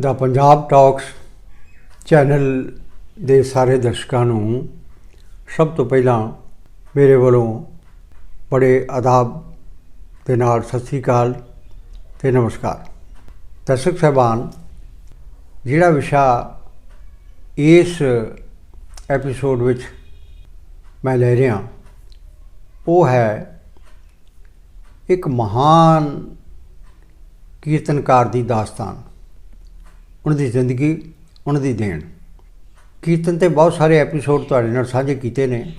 ਦਾ Punjab talks channel ਦੇ ਸਾਰੇ ਦਰਸ਼ਕਾਂ ਨੂੰ ਸਭ ਤੋਂ ਪਹਿਲਾਂ ਮੇਰੇ ਵੱਲੋਂ ਬੜੇ ਆਦਾਬ ਦੇ ਨਾਲ ਸਤਿ ਸ੍ਰੀ ਅਕਾਲ ਤੇ ਨਮਸਕਾਰ। ਦਰਸ਼ਕ ਸਾਹਿਬਾਨ, ਜਿਹੜਾ ਵਿਸ਼ਾ ਇਸ ਐਪੀਸੋਡ ਵਿੱਚ ਮੈਂ ਲੈ ਰਿਹਾ, ਉਹ ਹੈ ਇੱਕ ਮਹਾਨ ਕੀਰਤਨਕਾਰ ਦੀ ਦਾਸਤਾਨ। ਉਹਨਾਂ ਦੀ ਜ਼ਿੰਦਗੀ, ਉਹਨਾਂ ਦੀ ਦੇਣ। ਕੀਰਤਨ ਤੇ ਬਹੁਤ ਸਾਰੇ ਐਪੀਸੋਡ ਤੁਹਾਡੇ ਨਾਲ ਸਾਂਝੇ ਕੀਤੇ ਨੇ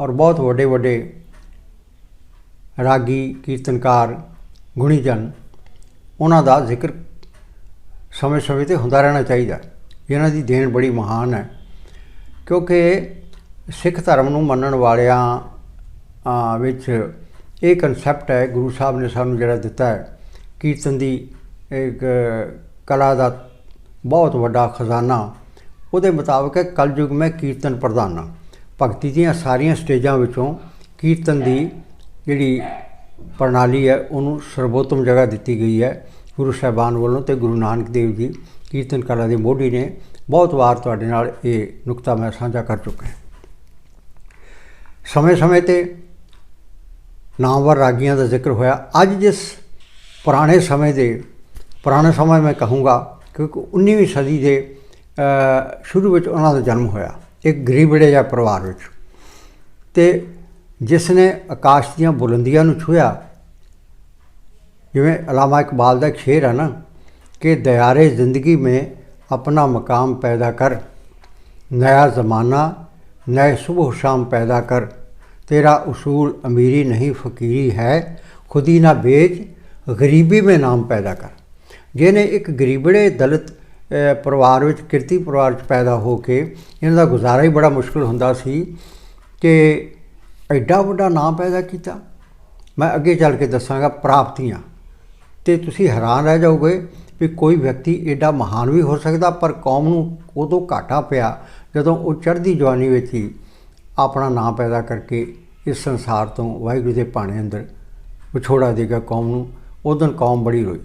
ਔਰ ਬਹੁਤ ਵੱਡੇ ਵੱਡੇ ਰਾਗੀ, ਕੀਰਤਨਕਾਰ, ਗੁਣੀਜਨ, ਉਹਨਾਂ ਦਾ ਜ਼ਿਕਰ ਸਮੇਂ-ਸਮੇਂ ਤੇ ਹੁੰਦਾ ਰਹਿਣਾ ਚਾਹੀਦਾ। ਇਹਨਾਂ ਦੀ ਦੇਣ ਬੜੀ ਮਹਾਨ ਹੈ। ਕਿਉਂਕਿ ਸਿੱਖ ਧਰਮ ਨੂੰ ਮੰਨਣ ਵਾਲਿਆਂ ਵਿੱਚ ਇਹ ਕਨਸੈਪਟ ਹੈ, ਗੁਰੂ ਸਾਹਿਬ ਨੇ ਸਾਨੂੰ ਜਿਹੜਾ ਦਿੱਤਾ ਹੈ, ਕੀਰਤਨ ਦੀ ਇੱਕ ਕਲਾ ਦਾ ਬਹੁਤ ਵੱਡਾ ਖਜ਼ਾਨਾ। ਉਹਦੇ ਮੁਤਾਬਕ ਹੈ ਕਲਯੁਗ ਮੈਂ ਕੀਰਤਨ ਪ੍ਰਧਾਨਾ ਭਗਤੀ ਦੀਆਂ ਸਾਰੀਆਂ ਸਟੇਜਾਂ ਵਿੱਚੋਂ ਕੀਰਤਨ ਦੀ ਜਿਹੜੀ ਪ੍ਰਣਾਲੀ ਹੈ, ਉਹਨੂੰ ਸਰਬੋਤਮ ਜਗ੍ਹਾ ਦਿੱਤੀ ਗਈ ਹੈ। ਗੁਰੂ ਸਾਹਿਬਾਨ ਵੱਲੋਂ ਤੇ ਗੁਰੂ ਨਾਨਕ ਦੇਵ ਜੀ ਕੀਰਤਨ ਕਲਾ ਦੇ ਮੋਢੀ ਨੇ ਬਹੁਤ ਵਾਰ ਤੁਹਾਡੇ ਨਾਲ ਇਹ ਨੁਕਤਾ ਮੈਂ ਸਾਂਝਾ ਕਰ ਚੁੱਕਾ ਹਾਂ। ਸਮੇਂ-ਸਮੇਂ ਤੇ ਨਾਮਵਰ ਰਾਗੀਆਂ ਦਾ ਜ਼ਿਕਰ ਹੋਇਆ। ਅੱਜ ਜਿਸ ਪੁਰਾਣੇ ਸਮੇਂ ਦੇ, ਪੁਰਾਣੇ ਸਮਾਂ ਮੈਂ ਕਹੂੰਗਾ ਕਿਉਂਕਿ 19ਵੀਂ ਸਦੀ ਦੇ ਸ਼ੁਰੂ ਵਿੱਚ ਉਹਨਾਂ ਦਾ ਜਨਮ ਹੋਇਆ, ਇੱਕ ਗਰੀਬੜੇ ਜਾਂ ਪਰਿਵਾਰ ਵਿੱਚ। ਤੇ ਜਿਸ ਨੇ ਆਕਾਸ਼ ਦੀਆਂ ਬੁਲੰਦੀਆਂ ਨੂੰ ਛੁਇਆ ਜਿਵੇਂ ਅਲਾਮਾ ਇਕਬਾਲ ਦਾ ਸ਼ੇਰ ਹੈ ਨਾ, ਕਿ ਦਿਆਰੇ ਜ਼ਿੰਦਗੀ ਮੇਂ ਆਪਣਾ ਮਕਾਮ ਪੈਦਾ ਕਰ ਨਇਆ ਜ਼ਮਾਨਾ ਨਏ ਸਵੇਰ ਸ਼ਾਮ ਪੈਦਾ ਕਰ, ਤੇਰਾ ਉਸੂਲ ਅਮੀਰੀ ਨਹੀਂ, ਫਕੀਰੀ ਹੈ, ਖੁਦੀ ਨਾ ਵੇਚ, ਗਰੀਬੀ ਮੇਂ ਨਾਮ ਪੈਦਾ ਕਰ। ਜਿਹਨੇ ਇੱਕ ਗਰੀਬੜੇ ਦਲਿਤ ਪਰਿਵਾਰ ਵਿੱਚ, ਕਿਰਤੀ ਪਰਿਵਾਰ 'ਚ ਪੈਦਾ ਹੋ ਕੇ ਇਹਨਾਂ ਦਾ ਗੁਜ਼ਾਰਾ ਹੀ ਬੜਾ ਮੁਸ਼ਕਲ ਹੁੰਦਾ ਸੀ ਕਿ ਐਡਾ ਵੱਡਾ ਨਾਮ ਪੈਦਾ ਕੀਤਾ। ਮੈਂ ਅੱਗੇ ਚੱਲ ਕੇ ਦੱਸਾਂਗਾ ਪ੍ਰਾਪਤੀਆਂ। ਤੇ ਤੁਸੀਂ ਹੈਰਾਨ ਰਹਿ ਜਾਓਗੇ ਵੀ ਕੋਈ ਵਿਅਕਤੀ ਐਡਾ ਮਹਾਨ ਵੀ ਹੋ ਸਕਦਾ, ਪਰ ਕੌਮ ਨੂੰ ਉਦੋਂ ਘਾਟਾ ਪਿਆ ਜਦੋਂ ਉਹ ਚੜ੍ਹਦੀ ਜਵਾਨੀ ਵਿੱਚ ਹੀ ਆਪਣਾ ਨਾਮ ਪੈਦਾ ਕਰਕੇ ਇਸ ਸੰਸਾਰ ਤੋਂ ਵਾਹਿਗੁਰੂ ਦੇ ਭਾਣੇ ਅੰਦਰ ਵਿਛੋੜਾ ਦੇਗਾ ਕੌਮ ਨੂੰ, ਉਦੋਂ ਕੌਮ ਬੜੀ ਰੋਈ।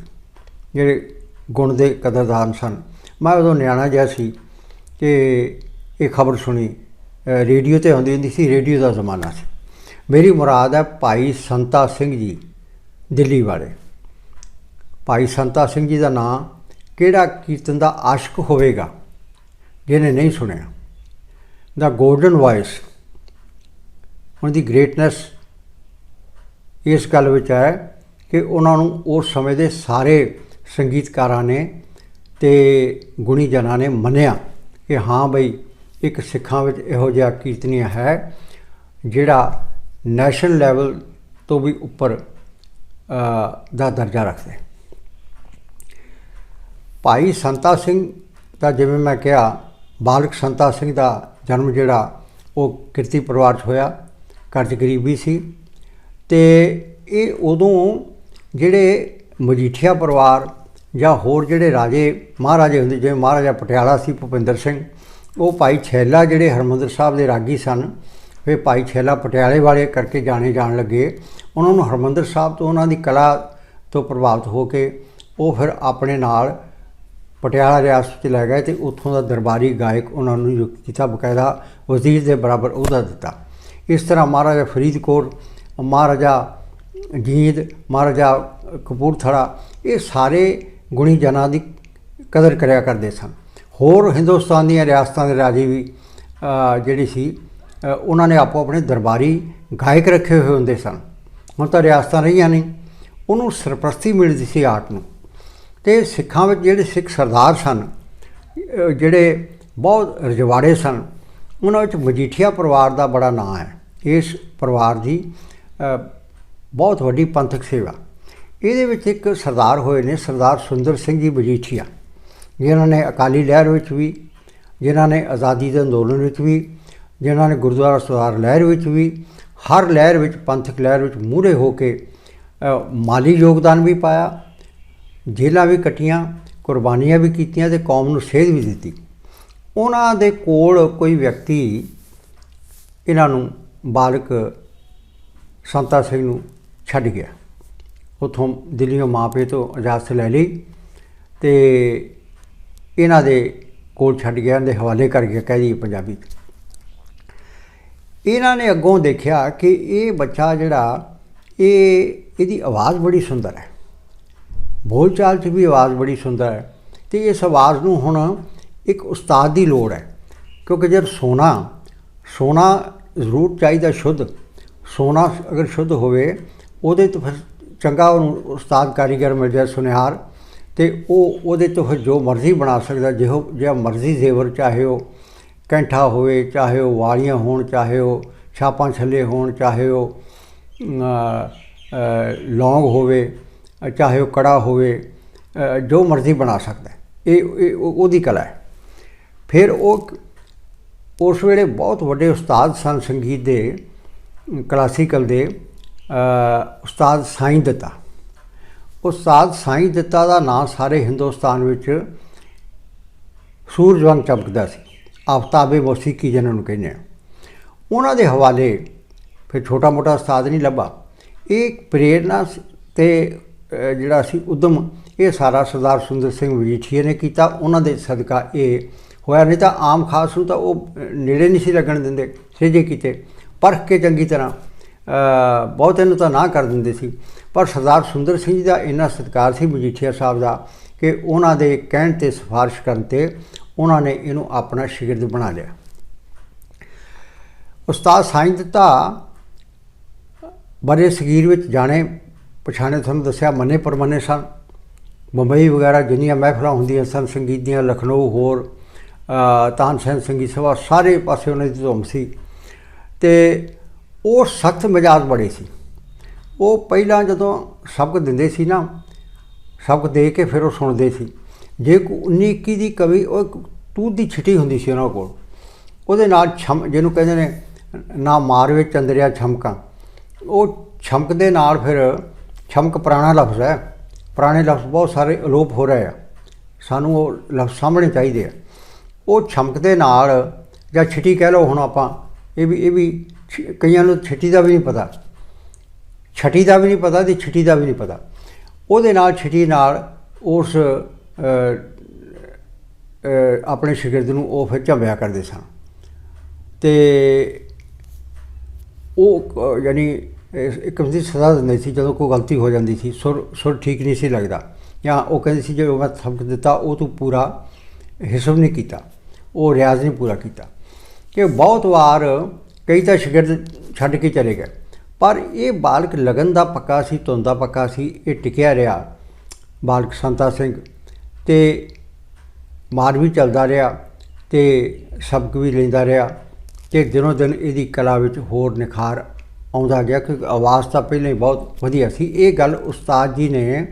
ਜਿਹੜੇ ਗੁਣ ਦੇ ਕਦਰਦਾਨ ਸਨ। ਮੈਂ ਉਦੋਂ ਨਿਆਣਾ ਜਿਹਾ ਸੀ ਕਿ ਇਹ ਖਬਰ ਸੁਣੀ। ਰੇਡੀਓ ਤੇ ਆਉਂਦੀ ਹੁੰਦੀ ਸੀ, ਰੇਡੀਓ ਦਾ ਜ਼ਮਾਨਾ ਸੀ। ਮੇਰੀ ਮੁਰਾਦ ਹੈ ਭਾਈ ਸੰਤਾ ਸਿੰਘ ਜੀ, ਦਿੱਲੀ ਵਾਲੇ। ਭਾਈ ਸੰਤਾ ਸਿੰਘ ਜੀ ਦਾ ਨਾਮ ਕਿਹੜਾ ਕੀਰਤਨ ਦਾ ਆਸ਼ਿਕ ਹੋਵੇਗਾ, ਜਿਹਨੇ ਨਹੀਂ ਸੁਣਿਆ? ਦਾ ਗੋਲਡਨ ਵਾਇਸ। ਉਹਨਾਂ ਦੀ ਗ੍ਰੇਟਨੈਸ ਇਸ ਗੱਲ ਵਿੱਚ ਹੈ ਕਿ ਉਹਨਾਂ ਨੂੰ ਉਸ ਸਮੇਂ ਦੇ ਸਾਰੇ ਸੰਗੀਤਕਾਰਾਂ ਨੇ ਤੇ ਗੁਣੀ ਜਨਾਂ ਨੇ ਮੰਨਿਆ ਕਿ ਹਾਂ ਬਈ, ਇੱਕ ਸਿੱਖਾਂ ਵਿੱਚ ਇਹੋ ਜਿਹਾ ਕੀਰਤਨੀਆ ਹੈ ਜਿਹੜਾ ਨੈਸ਼ਨਲ ਲੈਵਲ ਤੋਂ ਵੀ ਉੱਪਰ ਦਾ ਦਰਜਾ ਰੱਖਦਾ ਹੈ। ਭਾਈ ਸੰਤਾ ਸਿੰਘ ਦਾ ਜਿਵੇਂ ਮੈਂ ਕਿਹਾ, ਬਾਲਕ ਸੰਤਾ ਸਿੰਘ ਦਾ ਜਨਮ ਜਿਹੜਾ, ਉਹ ਕਿਰਤੀ ਪਰਿਵਾਰ 'ਚ ਹੋਇਆ, ਘਰ 'ਚ ਗਰੀਬੀ ਸੀ ਤੇ ਇਹ ਉਦੋਂ ਜਿਹੜੇ ਮਜੀਠੀਆ ਪਰਿਵਾਰ ਜਾਂ ਹੋਰ ਜਿਹੜੇ ਰਾਜੇ, ਮਹਾਰਾਜੇ ਹੁੰਦੇ, ਜਿਵੇਂ ਮਹਾਰਾਜਾ ਪਟਿਆਲਾ ਸੀ, ਭੁਪਿੰਦਰ ਸਿੰਘ, ਉਹ ਭਾਈ ਛੈਲਾ ਜਿਹੜੇ ਹਰਮੰਦਰ ਸਾਹਿਬ ਦੇ ਰਾਗੀ ਸਨ ਫਿਰ ਭਾਈ ਛੈਲਾ ਪਟਿਆਲੇ ਵਾਲੇ ਕਰਕੇ ਜਾਣੇ ਜਾਣ ਲੱਗੇ। ਉਹਨਾਂ ਨੂੰ ਹਰਮੰਦਰ ਸਾਹਿਬ ਤੋਂ ਉਹਨਾਂ ਦੀ ਕਲਾ ਤੋਂ ਪ੍ਰਭਾਵਿਤ ਹੋ ਕੇ ਉਹ ਫਿਰ ਆਪਣੇ ਨਾਲ ਪਟਿਆਲਾ ਰਿਆਸਤ 'ਚ ਲੈ ਗਏ ਤੇ ਉੱਥੋਂ ਦਾ ਦਰਬਾਰੀ ਗਾਇਕ ਉਹਨਾਂ ਨੂੰ ਨਿਯੁਕਤ ਕੀਤਾ, ਬਕਾਇਦਾ ਵਜ਼ੀਰ ਦੇ ਬਰਾਬਰ ਅਹੁਦਾ ਦਿੱਤਾ। ਇਸ ਤਰ੍ਹਾਂ ਮਹਾਰਾਜਾ ਫਰੀਦਕੋਟ ਮਹਾਰਾਜਾ ਜੀਂਦ, ਮਹਾਰਾਜਾ ਕਪੂਰਥਲਾ ਇਹ ਸਾਰੇ ਗੁਣੀ ਜਨਾਂ ਦੀ ਕਦਰ ਕਰਿਆ ਕਰਦੇ ਸਨ। ਹੋਰ ਹਿੰਦੁਸਤਾਨ ਦੀਆਂ ਰਿਆਸਤਾਂ ਦੇ ਰਾਜੇ ਵੀ ਅ, ਜਿਹੜੀ ਸੀ ਉਹਨਾਂ ਨੇ ਆਪੋ ਆਪਣੇ ਦਰਬਾਰੀ ਗਾਇਕ ਰੱਖੇ ਹੋਏ ਹੁੰਦੇ ਸਨ। ਹੁਣ ਤਾਂ ਰਿਆਸਤਾਂ ਰਹੀਆਂ ਨਹੀਂ। ਉਹਨੂੰ ਸਰਪ੍ਰਸਤੀ ਮਿਲਦੀ ਸੀ ਆਰਟ ਨੂੰ। ਤੇ ਸਿੱਖਾਂ ਵਿੱਚ ਜਿਹੜੇ ਸਿੱਖ ਸਰਦਾਰ ਸਨ ਜਿਹੜੇ ਬਹੁਤ ਰਜਵਾੜੇ ਸਨ ਉਹਨਾਂ ਵਿੱਚ ਮਜੀਠੀਆ ਪਰਿਵਾਰ ਦਾ ਬੜਾ ਨਾਂ ਹੈ। ਇਸ ਪਰਿਵਾਰ ਦੀ ਬਹੁਤ ਵੱਡੀ ਪੰਥਕ ਸੇਵਾ। ਇਹਦੇ ਵਿੱਚ ਇੱਕ ਸਰਦਾਰ ਹੋਏ ਨੇ, ਸਰਦਾਰ ਸੁੰਦਰ ਸਿੰਘ ਜੀ ਮਜੀਠੀਆ, ਜਿਨ੍ਹਾਂ ਨੇ ਅਕਾਲੀ ਲਹਿਰ ਵਿੱਚ ਵੀ, ਜਿਨ੍ਹਾਂ ਨੇ ਆਜ਼ਾਦੀ ਦੇ ਅੰਦੋਲਨ ਵਿੱਚ ਵੀ, ਜਿਨ੍ਹਾਂ ਨੇ ਗੁਰਦੁਆਰਾ ਸੁਧਾਰ ਲਹਿਰ ਵਿੱਚ ਵੀ, ਹਰ ਲਹਿਰ ਵਿੱਚ, ਪੰਥਕ ਲਹਿਰ ਵਿੱਚ ਮੂਹਰੇ ਹੋ ਕੇ ਮਾਲੀ ਯੋਗਦਾਨ ਵੀ ਪਾਇਆ ਜੇਲਾਂ ਵੀ ਕੱਟੀਆਂ, ਕੁਰਬਾਨੀਆਂ ਵੀ ਕੀਤੀਆਂ ਤੇ ਕੌਮ ਨੂੰ ਸੇਧ ਵੀ ਦਿੱਤੀ। ਉਹਨਾਂ ਦੇ ਕੋਲ ਕੋਈ ਵਿਅਕਤੀ ਇਹਨਾਂ ਨੂੰ ਬਾਲਕ ਸੰਤਾ ਸਿੰਘ ਨੂੰ ਛੱਡ ਗਿਆ। ਉਥੋਂ ਦਿੱਲੀੋਂ ਮਾਪੇ ਤੋਂ ਇਜਾਜ਼ਤ ਲੈ ਲਈ ਤੇ ਇਹਨਾਂ ਦੇ ਕੋਲ ਛੱਡ ਗਿਆ ਇਹਨਾਂ ਦੇ ਹਵਾਲੇ ਕਰ ਗਿਆ, ਕਹਿ ਦਈਏ ਪੰਜਾਬੀ 'ਚ। ਇਹਨਾਂ ਨੇ ਅੱਗੋਂ ਦੇਖਿਆ ਕਿ ਇਹ ਬੱਚਾ ਜਿਹੜਾ, ਇਹ, ਇਹਦੀ ਆਵਾਜ਼ ਬੜੀ ਸੁੰਦਰ ਹੈ। ਬੋਲਚਾਲ 'ਚ ਵੀ ਆਵਾਜ਼ ਬੜੀ ਸੁੰਦਰ ਹੈ ਤੇ ਇਸ ਆਵਾਜ਼ ਨੂੰ ਹੁਣ ਇੱਕ ਉਸਤਾਦ ਦੀ ਲੋੜ ਹੈ, ਕਿਉਂਕਿ ਜਦ ਸੋਨਾ ਸੋਨਾ ਜ਼ਰੂਰ ਚਾਹੀਦਾ ਸ਼ੁੱਧ, ਸੋਨਾ ਅਗਰ ਸ਼ੁੱਧ ਹੋਵੇ, ਉਹਦੇ ਤੋਂ ਫਿਰ ਚੰਗਾ ਉਹਨੂੰ ਉਸਤਾਦ ਕਾਰੀਗਰ ਮਿਲ ਜਾਏ ਸੁਨਿਹਾਰ ਤੇ ਉਹ ਉਹਦੇ ਤੋਂ ਫਿਰ ਜੋ ਮਰਜ਼ੀ ਬਣਾ ਸਕਦਾ, ਜਿਹੋ ਜਿਹਾ ਮਰਜ਼ੀ ਜ਼ੇਵਰ ਚਾਹੇ ਉਹ ਕੈਂਠਾ ਹੋਵੇ, ਚਾਹੇ ਉਹ ਵਾਲੀਆਂ ਹੋਣ, ਚਾਹੇ ਉਹ ਛਾਪਾਂ ਛੱਲੇ ਹੋਣ, ਚਾਹੇ ਉਹ ਲੌਂਗ ਹੋਵੇ, ਚਾਹੇ ਉਹ ਕੜਾ ਹੋਵੇ ਜੋ ਮਰਜ਼ੀ ਬਣਾ ਸਕਦਾ। ਇਹ ਉਹ- ਉਹਦੀ ਕਲਾ ਹੈ। ਫਿਰ ਉਹ ਉਸ ਵੇਲੇ ਬਹੁਤ ਵੱਡੇ ਉਸਤਾਦ ਸਨ ਸੰਗੀਤ ਦੇ ਕਲਾਸੀਕਲ ਦੇ। ਉਸਤਾਦ ਸਾਈਂ ਦਿੱਤਾ। ਉਸਤਾਦ ਸਾਈਂ ਦਿੱਤਾ ਦਾ ਨਾਂ ਸਾਰੇ ਹਿੰਦੁਸਤਾਨ ਵਿੱਚ ਸੂਰਜ ਵਾਂਗ ਚਮਕਦਾ ਸੀ। ਆਫਤਾਬੇ ਮੌਸੀਕੀ ਜਿਹਨਾਂ ਨੂੰ ਕਹਿੰਦੇ ਆ। ਉਹਨਾਂ ਦੇ ਹਵਾਲੇ ਫਿਰ ਛੋਟਾ ਮੋਟਾ ਉਸਤਾਦ ਨਹੀਂ ਲੱਭਾ। ਇਹ ਪ੍ਰੇਰਨਾ ਸ- ਤੇ ਜਿਹੜਾ ਸੀ ਉਦਮ, ਇਹ ਸਾਰਾ ਸਰਦਾਰ ਸੁੰਦਰ ਸਿੰਘ ਮਜੀਠੀਆ ਨੇ ਕੀਤਾ। ਉਹਨਾਂ ਦੇ ਸਦਕਾ ਇਹ ਹੋਇਆ। ਨਹੀਂ ਤਾਂ ਆਮ ਖਾਸ ਨੂੰ ਤਾਂ ਉਹ ਨੇੜੇ ਨਹੀਂ ਸੀ ਲੱਗਣ ਦਿੰਦੇ, ਸੇਜੇ ਕੀਤੇ। ਪਰਖ ਕੇ ਚੰਗੀ ਤਰ੍ਹਾਂ ਬਹੁਤ ਇਹਨੂੰ ਤਾਂ ਨਾ ਕਰ ਦਿੰਦੇ ਸੀ। ਪਰ ਸਰਦਾਰ ਸੁੰਦਰ ਸਿੰਘ ਜੀ ਦਾ ਇੰਨਾ ਸਤਿਕਾਰ ਸੀ ਮਜੀਠੀਆ ਸਾਹਿਬ ਦਾ ਕਿ ਉਹਨਾਂ ਦੇ ਕਹਿਣ ਤੇ ਸਿਫਾਰਿਸ਼ ਕਰਨ ਤੇ ਉਹਨਾਂ ਨੇ ਇਹਨੂੰ ਆਪਣਾ ਸ਼ਾਗਿਰਦ ਬਣਾ ਲਿਆ। ਉਸਤਾਦ ਸਾਈਂ ਦਿੱਤਾ ਬੜੇ ਸਗੀਰ ਵਿੱਚ ਜਾਣੇ ਪਛਾਣੇ ਤੁਹਾਨੂੰ ਦੱਸਿਆ ਮੰਨੇ ਪਰਮੰਨੇ ਸਨ। ਮੁੰਬਈ ਵਗੈਰਾ ਜਿੰਨੀਆਂ ਮਹਿਫਲਾਂ ਹੁੰਦੀਆਂ ਸਨ ਸੰਗੀਤ ਦੀਆਂ ਲਖਨਊ ਹੋਰ ਅ, ਤਾਨਸੈਨ ਸੰਗੀਤ ਸਭਾ ਸਾਰੇ ਪਾਸੇ ਉਹਨਾਂ ਦੀ ਧੁੰਮ ਸੀ। ਤੇ ਉਹ ਸਖਤ ਮਿਜਾਜ਼ ਬੜੇ ਸੀ। ਉਹ ਪਹਿਲਾਂ ਜਦੋਂ ਸਬਕ ਦਿੰਦੇ ਸੀ ਨਾ, ਸਬਕ ਦੇ ਕੇ ਫਿਰ ਉਹ ਸੁਣਦੇ ਸੀ। ਜੇ ਕੋ 19 21 ਦੀ ਕਵੀ, ਉਹ ਇੱਕ ਤੂਤ ਦੀ ਛਿਟੀ ਹੁੰਦੀ ਸੀ ਉਹਨਾਂ ਕੋਲ। ਉਹਦੇ ਨਾਲ ਛਮ, ਜਿਹਨੂੰ ਕਹਿੰਦੇ ਨੇ, ਨਾ ਮਾਰਵੇ ਚੰਦਰਿਆ ਛਮਕਾਂ। ਉਹ ਛਮਕ ਦੇ ਨਾਲ ਫਿਰ ਛਮਕ ਪੁਰਾਣਾ ਲਫ਼ਜ਼ ਹੈ। ਪੁਰਾਣੇ ਲਫ਼ਜ਼ ਬਹੁਤ ਸਾਰੇ ਅਲੋਪ ਹੋ ਰਹੇ ਆ। ਸਾਨੂੰ ਉਹ ਲਫ਼ਜ਼ ਸਾਹਮਣੇ ਚਾਹੀਦੇ ਆ। ਉਹ ਛਮਕ ਦੇ ਨਾਲ ਜਾਂ ਛਿਟੀ ਕਹਿ ਲਓ ਹੁਣ ਆਪਾਂ, ਇਹ ਵੀ ਇਹ ਵੀ ਕਈਆਂ ਨੂੰ ਛਿਟੀ ਦਾ ਵੀ ਨਹੀਂ ਪਤਾ। ਛਟੀ ਦਾ ਵੀ ਨਹੀਂ ਪਤਾ ਤੇ ਛਿਟੀ ਦਾ ਵੀ ਨਹੀਂ ਪਤਾ। ਉਹਦੇ ਨਾਲ ਛਿਟੀ ਨਾਲ ਉਸ ਆਪਣੇ ਸ਼ਾਗਿਰਦ ਨੂੰ ਉਹ ਫਿਰ ਝੰਬਿਆ ਕਰਦੇ ਸਨ। ਤੇ ਉਹ ਯਾਨੀ ਇੱਕ ਕਿਸਮ ਦੀ ਸਜ਼ਾ ਦਿੰਦੇ ਸੀ ਜਦੋਂ ਕੋਈ ਗਲਤੀ ਹੋ ਜਾਂਦੀ ਸੀ, ਸੁਰ ਸੁਰ ਠੀਕ ਨਹੀਂ ਸੀ ਲੱਗਦਾ। ਜਾਂ ਉਹ ਕਹਿੰਦੇ ਸੀ ਜੇ ਮੈਂ ਥਮਕ ਦਿੱਤਾ, ਉਹ ਤੂੰ ਪੂਰਾ ਹਿਸਬ ਨਹੀਂ ਕੀਤਾ। ਉਹ ਰਿਆਜ਼ ਨਹੀਂ ਪੂਰਾ ਕੀਤਾ। ਕਿ ਬਹੁਤ ਵਾਰ ਕਈ ਤਾਂ ਸ਼ਾਗਿਰਦ ਛੱਡ ਕੇ ਚਲੇ ਗਏ ਪਰ ਇਹ ਬਾਲਕ ਲਗਨ ਦਾ ਪੱਕਾ ਸੀ ਧੁਨ ਦਾ ਪੱਕਾ ਸੀ ਇਹ ਟਿਕਿਆ ਰਿਹਾ ਬਾਲਕ ਸੰਤਾ ਸਿੰਘ ਤੇ ਮਾਰ ਵੀ ਚੱਲਦਾ ਰਿਹਾ ਤੇ ਸਬਕ ਵੀ ਲੈਂਦਾ ਰਿਹਾ ਤੇ ਦਿਨੋਂ ਦਿਨ ਇਹਦੀ ਕਲਾ ਵਿੱਚ ਹੋਰ ਨਿਖਾਰ ਆਉਂਦਾ ਗਿਆ ਕਿਉਂਕਿ ਆਵਾਜ਼ ਤਾਂ ਪਹਿਲਾਂ ਹੀ ਬਹੁਤ ਵਧੀਆ ਸੀ ਇਹ ਗੱਲ ਉਸਤਾਦ ਜੀ ਨੇ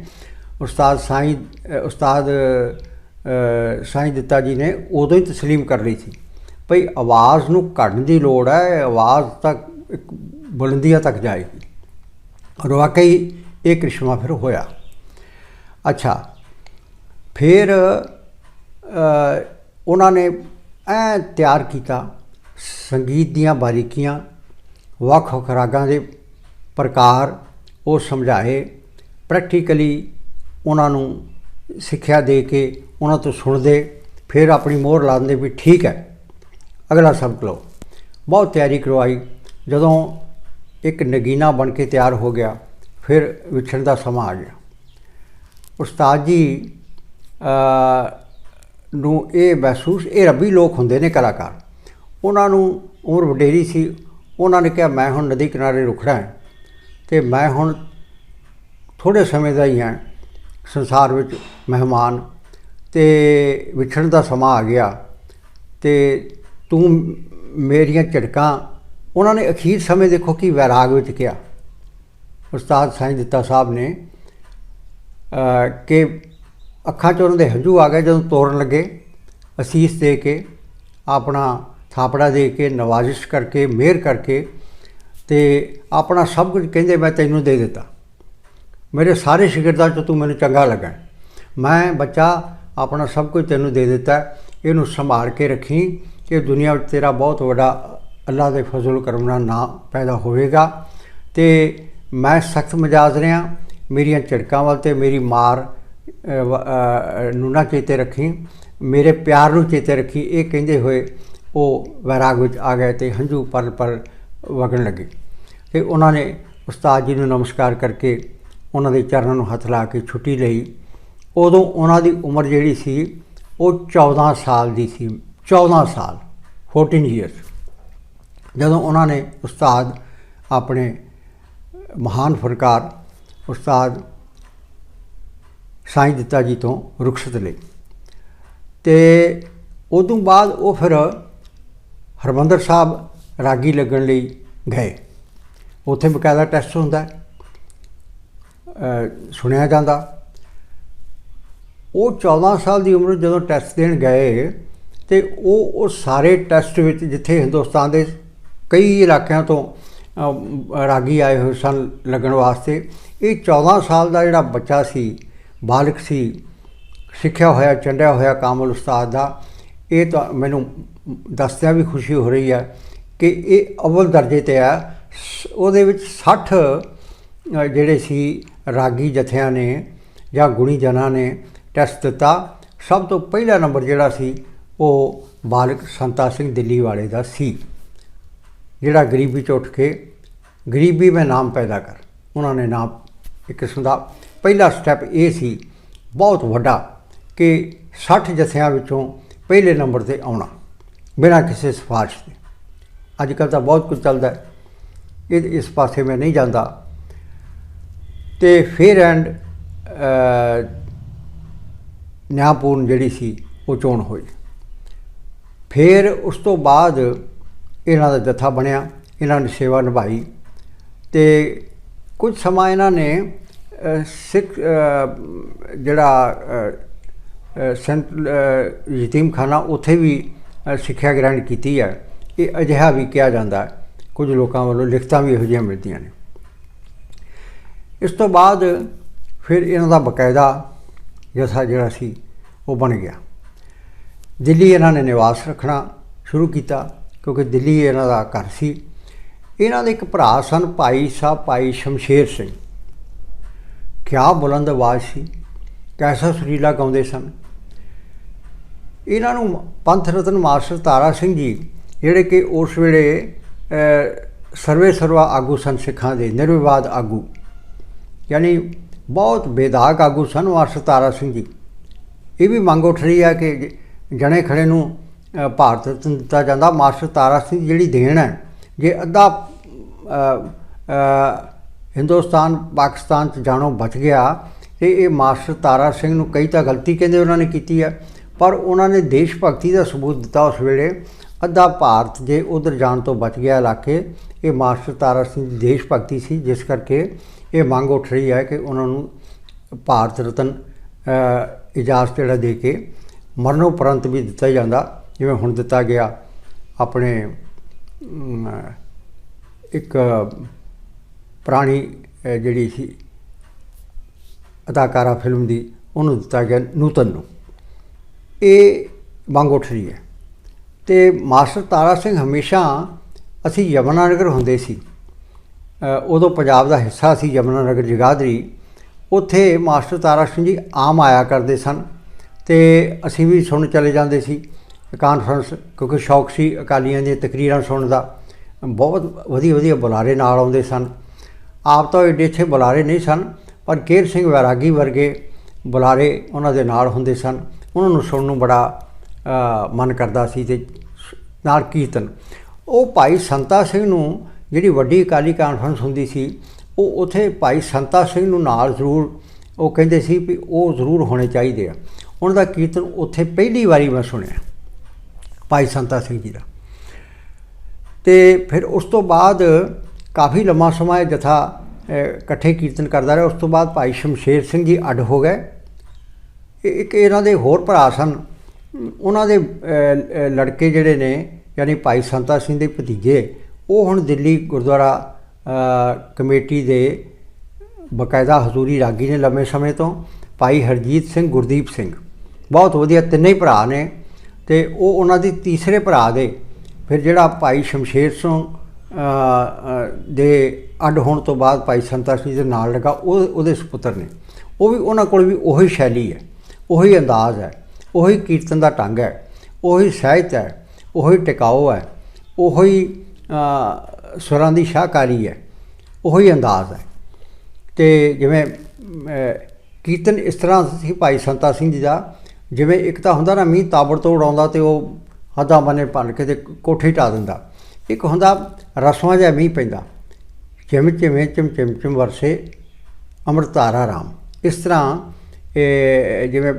ਉਸਤਾਦ ਸਾਈਂ ਅ, ਉਸਤਾਦ ਅ, ਸਾਈਂ ਦਿੱਤਾ ਜੀ ਨੇ ਉਦੋਂ ਹੀ تسلیم ਕਰ ਲਈ ਸੀ ਭਈ ਆਵਾਜ਼ ਨੂੰ ਘੜਨ ਦੀ ਲੋੜ ਹੈ, ਆਵਾਜ਼ ਤੱਕ ਇੱਕ ਬੁਲੰਦੀਆਂ ਤੱਕ ਜਾਏਗੀ ਔਰ ਵਾਕਈ ਇਹ ਕ੍ਰਿਸ਼ਮਾ ਫਿਰ ਹੋਇਆ। ਅੱਛਾ, ਫਿਰ ਉਹਨਾਂ ਨੇ ਐ ਤਿਆਰ ਕੀਤਾ, ਸੰਗੀਤ ਦੀਆਂ ਬਾਰੀਕੀਆਂ ਵੱਖ ਵੱਖ ਰਾਗਾਂ ਦੇ ਪ੍ਰਕਾਰ ਉਹ ਸਮਝਾਏ। ਪ੍ਰੈਕਟੀਕਲੀ ਉਹਨਾਂ ਨੂੰ ਸਿੱਖਿਆ ਦੇ ਕੇ ਉਹਨਾਂ ਤੋਂ ਸੁਣਦੇ, ਫਿਰ ਆਪਣੀ ਮੋਹਰ ਲਾਉਂਦੇ ਵੀ ਠੀਕ ਹੈ। ਅਗਲਾ ਸਬਕ ਲਓ। ਬਹੁਤ ਤਿਆਰੀ ਕਰਵਾਈ। ਜਦੋਂ ਇੱਕ ਨਗੀਨਾ ਬਣ ਕੇ ਤਿਆਰ ਹੋ ਗਿਆ, ਫਿਰ ਵਿਛੜਨ ਦਾ ਸਮਾਂ ਆ ਗਿਆ। ਉਸਤਾਦ ਜੀ ਨੂੰ ਇਹ ਮਹਿਸੂਸ, ਇਹ ਰੱਬੀ ਲੋਕ ਹੁੰਦੇ ਨੇ ਕਲਾਕਾਰ। ਉਹਨਾਂ ਨੂੰ ਉਮਰ ਵਡੇਰੀ ਸੀ। ਉਹਨਾਂ ਨੇ ਕਿਹਾ, ਮੈਂ ਹੁਣ ਨਦੀ ਕਿਨਾਰੇ ਰੁਖੜਾ ਹੈ ਤੇ ਮੈਂ ਹੁਣ ਥੋੜੇ ਸਮੇਂ ਦਾ ਹੀ ਹਾਂ। ਸੰਸਾਰ ਵਿੱਚ ਮਹਿਮਾਨ ਤੇ ਵਿਛੜਨ ਦਾ ਸਮਾਂ ਆ ਗਿਆ ਤੇ ਤੂੰ ਮੇਰੀਆਂ ਝਟਕਾਂ ਉਹਨਾਂ ਨੇ ਅਖੀਰ ਸਮੇਂ ਦੇਖੋ ਕਿ ਵੈਰਾਗ ਵਿੱਚ ਕਿਹਾ। ਉਸਤਾਦ ਸਾਈਂ ਦਿੱਤਾ ਸਾਹਿਬ ਨੇ ਕਿ ਅੱਖਾਂ 'ਚ ਉਹਨਾਂ ਦੇ ਹੰਝੂ ਆ ਗਏ ਜਦੋਂ ਤੋੜਨ ਲੱਗੇ, ਅਸੀਸ ਦੇ ਕੇ, ਆਪਣਾ ਥਾਪੜਾ ਦੇ ਕੇ, ਨਵਾਜ਼ਿਸ਼ ਕਰਕੇ, ਮਿਹਰ ਕਰਕੇ, ਤੇ ਆਪਣਾ ਸਭ ਕੁਝ ਕਹਿੰਦੇ ਮੈਂ ਤੈਨੂੰ ਦੇ ਦਿੱਤਾ। ਮੇਰੇ ਸਾਰੇ ਸ਼ਾਗਿਰਦਾਂ 'ਚ ਤੂੰ ਮੈਨੂੰ ਚੰਗਾ ਲੱਗਾ। ਮੈਂ ਬੱਚਾ ਆਪਣਾ ਸਭ ਕੁਝ ਤੈਨੂੰ ਦੇ ਦਿੱਤਾ, ਇਹਨੂੰ ਸੰਭਾਲ ਕੇ ਰੱਖੀ ਕਿ ਦੁਨੀਆ ਵਿੱਚ ਤੇਰਾ ਬਹੁਤ ਵੱਡਾ ਅੱਲਾ ਦੇ ਫਜ਼ਲ ਕਰਮ ਨਾਲ ਨਾਂ ਪੈਦਾ ਹੋਵੇਗਾ। ਤੇ ਮੈਂ ਸਖਤ ਮਜਾਜ਼ ਰਿਹਾ, ਮੇਰੀਆਂ ਝੜਕਾਂ ਵੱਲ ਤੇ ਮੇਰੀ ਮਾਰ ਨੂੰ ਨਾ ਚੇਤੇ ਰੱਖੀ, ਮੇਰੇ ਪਿਆਰ ਨੂੰ ਚੇਤੇ ਰੱਖੀ, ਇਹ ਕਹਿੰਦੇ ਹੋਏ ਉਹ ਵੈਰਾਗ ਵਿੱਚ ਆ ਗਏ ਤੇ ਹੰਝੂ ਪਲ ਪਲ ਵਗਣ ਲੱਗੇ। ਤੇ ਉਹਨਾਂ ਨੇ ਉਸਤਾਦ ਜੀ ਨੂੰ ਨਮਸਕਾਰ ਕਰਕੇ ਉਹਨਾਂ ਦੇ ਚਰਨਾਂ ਨੂੰ ਹੱਥ ਲਾ ਕੇ ਛੁੱਟੀ ਲਈ। ਉਦੋਂ ਉਹਨਾਂ ਦੀ ਉਮਰ ਜਿਹੜੀ ਸੀ, ਉਹ 14 ਸਾਲ ਦੀ ਸੀ। 14 ਸਾਲ 14 ਇਅਰਸ ਜਦੋਂ ਉਹਨਾਂ ਨੇ ਉਸਤਾਦ ਆਪਣੇ ਮਹਾਨ ਫਨਕਾਰ ਉਸਤਾਦ ਸਾਈਂ ਦਿੱਤਾ ਜੀ ਤੋਂ ਰੁਖਸਤ ਲਈ। ਤੇ ਉਦੋਂ ਬਾਅਦ ਉਹ ਫਿਰ ਹਰਮੰਦਰ ਸਾਹਿਬ ਰਾਗੀ ਲੱਗਣ ਲਈ ਗਏ। ਉੱਥੇ ਬਕਾਇਦਾ ਟੈਸਟ ਹੁੰਦਾ ਸੁਣਿਆ ਜਾਂਦਾ। ਉਹ 14 ਸਾਲ ਦੀ ਉਮਰ ਜਦੋਂ ਟੈਸਟ ਦੇਣ ਗਏ ਤੇ ਉਹ ਉਹ ਸਾਰੇ ਟੈਸਟ ਵਿੱਚ ਜਿੱਥੇ ਹਿੰਦੁਸਤਾਨ ਦੇ ਕਈ ਇਲਾਕਿਆਂ ਤੋਂ ਰਾਗੀ ਆਏ ਹੋਏ ਸਨ ਲੱਗਣ ਵਾਸਤੇ, ਇਹ 14 ਸਾਲ ਦਾ ਜਿਹੜਾ ਬੱਚਾ ਸੀ, ਬਾਲਕ ਸੀ, ਸਿੱਖਿਆ ਹੋਇਆ, ਚੰਡਿਆ ਹੋਇਆ ਕਾਮਲ ਉਸਤਾਦ ਦਾ, ਇਹ ਤਾਂ ਮੈਨੂੰ ਦੱਸਦਿਆਂ ਵੀ ਖੁਸ਼ੀ ਹੋ ਰਹੀ ਹੈ ਕਿ ਇਹ ਅਵਲ ਦਰਜੇ ਤੇ ਆ ਸ- ਉਹਦੇ ਵਿੱਚ 60 ਜਿਹੜੇ ਸੀ ਰਾਗੀ ਜਥਿਆਂ ਨੇ ਜਾਂ ਗੁਣੀ ਜਨਾਂ ਨੇ ਟੈਸਟ ਦਿੱਤਾ। ਸਭ ਤੋਂ ਪਹਿਲਾ ਨੰਬਰ ਜਿਹੜਾ ਸੀ ਉਹ ਬਾਲਕ ਸੰਤਾ ਸਿੰਘ ਦਿੱਲੀ ਵਾਲੇ ਦਾ ਸੀ। ਜਿਹੜਾ ਗਰੀਬੀ ਚ ਉੱਠ ਕੇ ਗਰੀਬੀ ਮੈਂ ਨਾਮ ਪੈਦਾ ਕਰ। ਉਹਨਾਂ ਨੇ ਨਾਮ ਇੱਕ ਕਿਸਮ ਦਾ ਪਹਿਲਾ ਸਟੈਪ ਇਹ ਸੀ, ਬਹੁਤ ਵੱਡਾ, ਕਿ 60 ਜਥਿਆਂ ਵਿੱਚੋਂ ਪਹਿਲੇ ਨੰਬਰ ਤੇ ਆਉਣਾ, ਬਿਨਾਂ ਕਿਸੇ ਸਿਫਾਰਿਸ਼ ਦੇ। ਅੱਜ ਕੱਲ੍ਹ ਤਾਂ ਬਹੁਤ ਕੁਝ ਚੱਲਦਾ ਹੈ। ਇਹ ਇਸ ਪਾਸੇ ਮੈਂ ਨਹੀਂ ਜਾਂਦਾ। ਤੇ ਫਿਰ ਐਂਡ ਨਿਆਂਪੂਰਨ ਜਿਹੜੀ ਸੀ, ਉਹ ਚੋਣ ਹੋਈ। ਫਿਰ ਉਸ ਤੋਂ ਬਾਅਦ ਇਹਨਾਂ ਦਾ ਜਥਾ ਬਣਿਆ ਇਹਨਾਂ ਨੇ ਸੇਵਾ ਨਿਭਾਈ ਤੇ ਕੁਝ ਸਮਾਂ ਇਹਨਾਂ ਨੇ ਸਿੱਖ ਜਿਹੜਾ ਅ, ਯਤੀਮਖਾਨਾ ਉੱਥੇ ਵੀ ਸਿੱਖਿਆ ਗ੍ਰਹਿਣ ਕੀਤੀ ਹੈ। ਇਹ ਅਜਿਹਾ ਵੀ ਕਿਹਾ ਜਾਂਦਾ ਹੈ। ਕੁਝ ਲੋਕਾਂ ਵੱਲੋਂ ਲਿਖਤਾਂ ਵੀ ਇਹੋ ਜਿਹੀਆਂ ਮਿਲਦੀਆਂ ਨੇ। ਇਸ ਤੋਂ ਬਾਅਦ ਫਿਰ ਇਹਨਾਂ ਦਾ ਬਕਾਇਦਾ ਜਥਾ ਜਿਹੜਾ ਸੀ ਉਹ ਬਣ ਗਿਆ। ਦਿੱਲੀ ਇਹਨਾਂ ਨੇ ਨਿਵਾਸ ਰੱਖਣਾ ਸ਼ੁਰੂ ਕੀਤਾ, ਕਿਉਂਕਿ ਦਿੱਲੀ ਇਹਨਾਂ ਦਾ ਘਰ ਸੀ। ਇਹਨਾਂ ਦੇ ਇੱਕ ਭਰਾ ਸਨ, ਭਾਈ ਸਾਹਿਬ, ਭਾਈ ਸ਼ਮਸ਼ੇਰ ਸਿੰਘ। ਕਿਆ ਬੁਲੰਦ ਆਵਾਜ਼ ਸੀ, ਕੈਸਾ ਸੁਰੀਲਾ ਗਾਉਂਦੇ ਸਨ। ਇਹਨਾਂ ਨੂੰ ਪੰਥ ਰਤਨ ਮਾਸਟਰ ਤਾਰਾ ਸਿੰਘ ਜੀ, ਜਿਹੜੇ ਕਿ ਉਸ ਵੇਲੇ ਸਰਵੇ ਸਰਵਾ ਆਗੂ ਸਨ, ਸਿੱਖਾਂ ਦੇ ਨਿਰਵਿਵਾਦ ਆਗੂ। ਯਾਨੀ ਬਹੁਤ ਬੇਦਾਗ ਆਗੂ ਸਨ ਮਾਸਟਰ ਤਾਰਾ ਸਿੰਘ ਜੀ। ਇਹ ਵੀ ਮੰਗ ਉੱਠ ਰਹੀ ਹੈ ਕਿ ਜ- ਜਣੇ ਖੜੇ ਨੂੰ ਭਾਰਤ ਰਤਨ ਦਿੱਤਾ ਜਾਂਦਾ। ਮਾਸਟਰ ਤਾਰਾ ਸਿੰਘ ਦੀ ਜਿਹੜੀ ਦੇਣ ਹੈ, ਜੇ ਅੱਧਾ ਹਿੰਦੁਸਤਾਨ, ਪਾਕਿਸਤਾਨ ਚ ਜਾਣੋਂ ਬਚ ਗਿਆ, ਤੇ ਇਹ ਮਾਸਟਰ ਤਾਰਾ ਸਿੰਘ ਨੂੰ ਕਈ ਤਾਂ ਗਲਤੀ ਕਹਿੰਦੇ ਉਹਨਾਂ ਨੇ ਕੀਤੀ ਹੈ, ਪਰ ਉਹਨਾਂ ਨੇ ਦੇਸ਼ ਭਗਤੀ ਦਾ ਸਬੂਤ ਦਿੱਤਾ ਉਸ ਵੇਲੇ। ਅੱਧਾ ਭਾਰਤ ਜੇ ਉਧਰ ਜਾਣ ਤੋਂ ਬਚ ਗਿਆ ਇਲਾਕੇ, ਇਹ ਮਾਸਟਰ ਤਾਰਾ ਸਿੰਘ ਦੀ ਦੇਸ਼ ਭਗਤੀ ਸੀ, ਜਿਸ ਕਰਕੇ ਇਹ ਮੰਗ ਉੱਠ ਰਹੀ ਹੈ ਕਿ ਉਹਨਾਂ ਨੂੰ ਭਾਰਤ ਰਤਨ ਇਜਾਜ਼ਤ ਜਿਹੜਾ ਦੇ ਕੇ ਮਰਨੋਪਰੰਤ ਵੀ ਦਿੱਤਾ ਜਾਂਦਾ, ਜਿਵੇਂ ਹੁਣ ਦਿੱਤਾ ਗਿਆ ਆਪਣੇ ਇੱਕ ਪੁਰਾਣੀ ਜਿਹੜੀ ਸੀ ਅਦਾਕਾਰਾ ਫਿਲਮ ਦੀ, ਉਹਨੂੰ ਦਿੱਤਾ ਗਿਆ ਨੂਤਨ ਨੂੰ। ਇਹ ਮੰਗ ਉੱਠ ਰਹੀ ਹੈ। ਤੇ ਮਾਸਟਰ ਤਾਰਾ ਸਿੰਘ ਹਮੇਸ਼ਾ ਅਸੀਂ ਯਮਨਾ ਨਗਰ ਹੁੰਦੇ ਸੀ। ਉਦੋਂ ਪੰਜਾਬ ਦਾ ਹਿੱਸਾ ਸੀ ਯਮਨਾ ਨਗਰ ਜਗਾਦਰੀ। ਉੱਥੇ ਮਾਸਟਰ ਤਾਰਾ ਸਿੰਘ ਜੀ ਆਮ ਆਇਆ ਕਰਦੇ ਸਨ। ਤੇ ਅਸੀਂ ਵੀ ਸੁਣ ਚਲੇ ਜਾਂਦੇ ਸੀ ਕਾਨਫਰੰਸ ਕਿਉਂਕਿ ਸ਼ੌਕ ਸੀ ਅਕਾਲੀਆਂ ਦੀਆਂ ਤਕਰੀਰਾਂ ਸੁਣਨ ਦਾ। ਬਹੁਤ ਵਧੀਆ ਵਧੀਆ ਬੁਲਾਰੇ ਨਾਲ ਆਉਂਦੇ ਸਨ। ਆਪ ਤਾਂ ਏਡੇ ਇੱਥੇ ਬੁਲਾਰੇ ਨਹੀਂ ਸਨ, ਪਰ ਕੇਰ ਸਿੰਘ ਵੈਰਾਗੀ ਵਰਗੇ ਬੁਲਾਰੇ ਉਹਨਾਂ ਦੇ ਨਾਲ ਹੁੰਦੇ ਸਨ। ਉਹਨਾਂ ਨੂੰ ਸੁਣਨ ਨੂੰ ਬੜਾ ਮਨ ਕਰਦਾ ਸੀ ਤੇ ਨਾਲ ਕੀਰਤਨ। ਉਹ ਭਾਈ ਸੰਤਾ ਸਿੰਘ ਨੂੰ ਜਿਹੜੀ ਵੱਡੀ ਅਕਾਲੀ ਕਾਨਫਰੰਸ ਹੁੰਦੀ ਸੀ, ਉਹ ਉਥੇ ਭਾਈ ਸੰਤਾ ਸਿੰਘ ਨੂੰ ਨਾਲ ਜ਼ਰੂਰ, ਉਹ ਕਹਿੰਦੇ ਸੀ ਵੀ ਉਹ ਜ਼ਰੂਰ ਹੋਣੇ ਚਾਹੀਦੇ ਆ। ਉਹਨਾਂ ਦਾ ਕੀਰਤਨ ਉੱਥੇ ਪਹਿਲੀ ਵਾਰੀ ਮੈਂ ਸੁਣਿਆ, ਭਾਈ ਸੰਤਾ ਸਿੰਘ ਜੀ ਦਾ। ਤੇ ਫਿਰ ਉਸ ਤੋਂ ਬਾਅਦ ਕਾਫੀ ਲੰਮਾ ਸਮਾਂ ਇਹ ਜਥਾ ਇਕੱਠੇ ਕੀਰਤਨ ਕਰਦਾ ਰਿਹਾ। ਉਸ ਤੋਂ ਬਾਅਦ ਭਾਈ ਸ਼ਮਸ਼ੇਰ ਸਿੰਘ ਜੀ ਅੱਡ ਹੋ ਗਏ। ਇਹ- ਇੱਕ ਇਹਨਾਂ ਦੇ ਹੋਰ ਭਰਾ ਸਨ। ਉਹਨਾਂ ਦੇ ਲੜਕੇ ਜਿਹੜੇ ਨੇ, ਯਾਨੀ ਭਾਈ ਸੰਤਾ ਸਿੰਘ ਦੇ ਭਤੀਜੇ, ਉਹ ਹੁਣ ਦਿੱਲੀ ਗੁਰਦੁਆਰਾ ਕਮੇਟੀ ਦੇ ਬਕਾਇਦਾ ਹਜ਼ੂਰੀ ਰਾਗੀ ਨੇ ਲੰਮੇ ਸਮੇਂ ਤੋਂ। ਭਾਈ ਹਰਜੀਤ ਸਿੰਘ, ਗੁਰਦੀਪ ਸਿੰਘ। ਬਹੁਤ ਵਧੀਆ ਤਿੰਨੇ ਹੀ ਭਰਾ ਨੇ ਤੇ ਉਹ ਉਹਨਾਂ ਦੀ ਤੀਸਰੇ ਭਰਾ ਦੇ। ਫਿਰ ਜਿਹੜਾ ਭਾਈ ਸ਼ਮਸ਼ੇਰ ਸਿੰਘ ਦੇ ਅੱਡ ਹੋਣ ਤੋਂ ਬਾਅਦ ਭਾਈ ਸੰਤਾ ਸਿੰਘ ਦੇ ਨਾਲ ਲੱਗਾ, ਉਹ ਉਹਦੇ ਸੁਪੁੱਤਰ ਨੇ। ਉਹ ਵੀ ਉਹਨਾਂ ਕੋਲ ਵੀ ਉਹੀ ਸ਼ੈਲੀ ਹੈ, ਉਹੀ ਅੰਦਾਜ਼ ਹੈ, ਉਹੀ ਕੀਰਤਨ ਦਾ ਢੰਗ ਹੈ, ਉਹੀ ਸਾਹਿਤ ਹੈ, ਉਹੀ ਟਿਕਾਓ ਹੈ, ਉਹੀ ਸੁਰਾਂ ਦੀ ਸ਼ਾਹਕਾਰੀ ਹੈ, ਉਹੀ ਅੰਦਾਜ਼ ਹੈ। ਤੇ ਜਿਵੇਂ ਕੀਰਤਨ ਇਸ ਤਰ੍ਹਾਂ ਸੀ ਭਾਈ ਸੰਤਾ ਸਿੰਘ ਜੀ ਦਾ ਜਿਵੇਂ ਇੱਕ ਤਾਂ ਹੁੰਦਾ ਨਾ, ਮੀਂਹ ਤਾਬੜ ਤੋੜ ਆਉਂਦਾ ਤੇ ਉਹ ਹੱਦਾਂ ਬੰਨੇ ਭੰਨ ਕੇ ਤੇ ਕੋਠੇ ਢਾ ਦਿੰਦਾ। ਇੱਕ ਹੁੰਦਾ ਰਸਵਾਂ ਜਿਹਾ ਮੀਂਹ ਪੈਂਦਾ। ਚਿਮ ਚਿਮੇ ਚਿਮ ਚਿਮ ਚਿਮ ਵਰਸੇ ਅੰਮ੍ਰਿਤ ਰਾਮ। ਇਸ ਤਰ੍ਹਾਂ, ਇਹ ਜਿਵੇਂ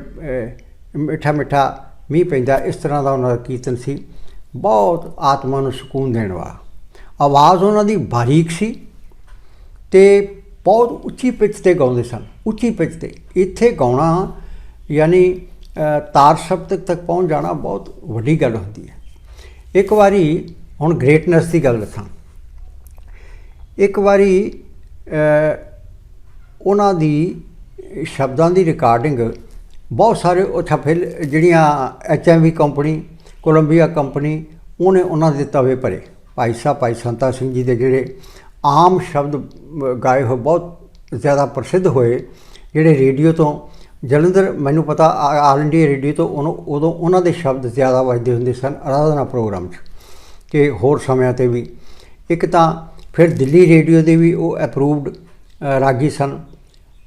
ਮਿੱਠਾ ਮਿੱਠਾ ਮੀਂਹ ਪੈਂਦਾ, ਇਸ ਤਰ੍ਹਾਂ ਦਾ ਉਹਨਾਂ ਦਾ ਕੀਰਤਨ ਸੀ। ਬਹੁਤ ਆਤਮਾ ਨੂੰ ਸਕੂਨ ਦੇਣ ਵਾਲਾ। ਆਵਾਜ਼ ਉਹਨਾਂ ਦੀ ਬਾਰੀਕ ਸੀ ਤੇ ਬਹੁਤ ਉੱਚੀ ਪਿੱਚ ਤੇ ਗਾਉਂਦੇ ਸਨ। ਉੱਚੀ ਪਿੱਚ ਤੇ ਇੱਥੇ ਗਾਉਣਾ ਯਾਨੀ ਤਾਰ ਸ਼ਬਦ ਤੱਕ ਪਹੁੰਚ ਜਾਣਾ ਬਹੁਤ ਵੱਡੀ ਗੱਲ ਹੁੰਦੀ ਹੈ। ਇੱਕ ਵਾਰੀ ਹੁਣ ਗ੍ਰੇਟਨੈਸ ਦੀ ਗੱਲ ਦੱਸਾਂ। ਇੱਕ ਵਾਰੀ ਉਹਨਾਂ ਦੀ ਸ਼ਬਦਾਂ ਦੀ ਰਿਕਾਰਡਿੰਗ ਬਹੁਤ ਸਾਰੇ ਉਹ ਫਿਰ ਜਿਹੜੀਆਂ ਐਚਐਮਵੀ ਕੰਪਨੀ ਕੋਲੰਬੀਆ ਕੰਪਨੀ ਉਹਨੇ ਉਹਨਾਂ ਦੇ ਤਵੇ ਭਰੇ। ਭਾਈ ਸਾਹਿਬ, ਭਾਈ ਸੰਤਾ ਸਿੰਘ ਜੀ ਦੇ ਜਿਹੜੇ ਆਮ ਸ਼ਬਦ ਗਾਏ ਹੋਏ ਬਹੁਤ ਜ਼ਿਆਦਾ ਪ੍ਰਸਿੱਧ ਹੋਏ, ਜਿਹੜੇ ਰੇਡੀਓ ਤੋਂ ਜਲੰਧਰ, ਮੈਨੂੰ ਪਤਾ ਆ- ਆਲ ਇੰਡੀਆ ਰੇਡੀਓ ਤੋਂ ਉਹਨੂੰ, ਉਦੋਂ ਉਹਨਾਂ ਦੇ ਸ਼ਬਦ ਜ਼ਿਆਦਾ ਵੱਜਦੇ ਹੁੰਦੇ ਸਨ ਆਰਾਧਨਾ ਪ੍ਰੋਗਰਾਮ 'ਚ, ਕਿ ਹੋਰ ਸਮਿਆਂ ਤੇ ਵੀ। ਇੱਕ ਤਾਂ ਫਿਰ ਦਿੱਲੀ ਰੇਡੀਓ ਦੇ ਵੀ ਉਹ ਅਪਰੂਵਡ ਰਾਗੀ ਸਨ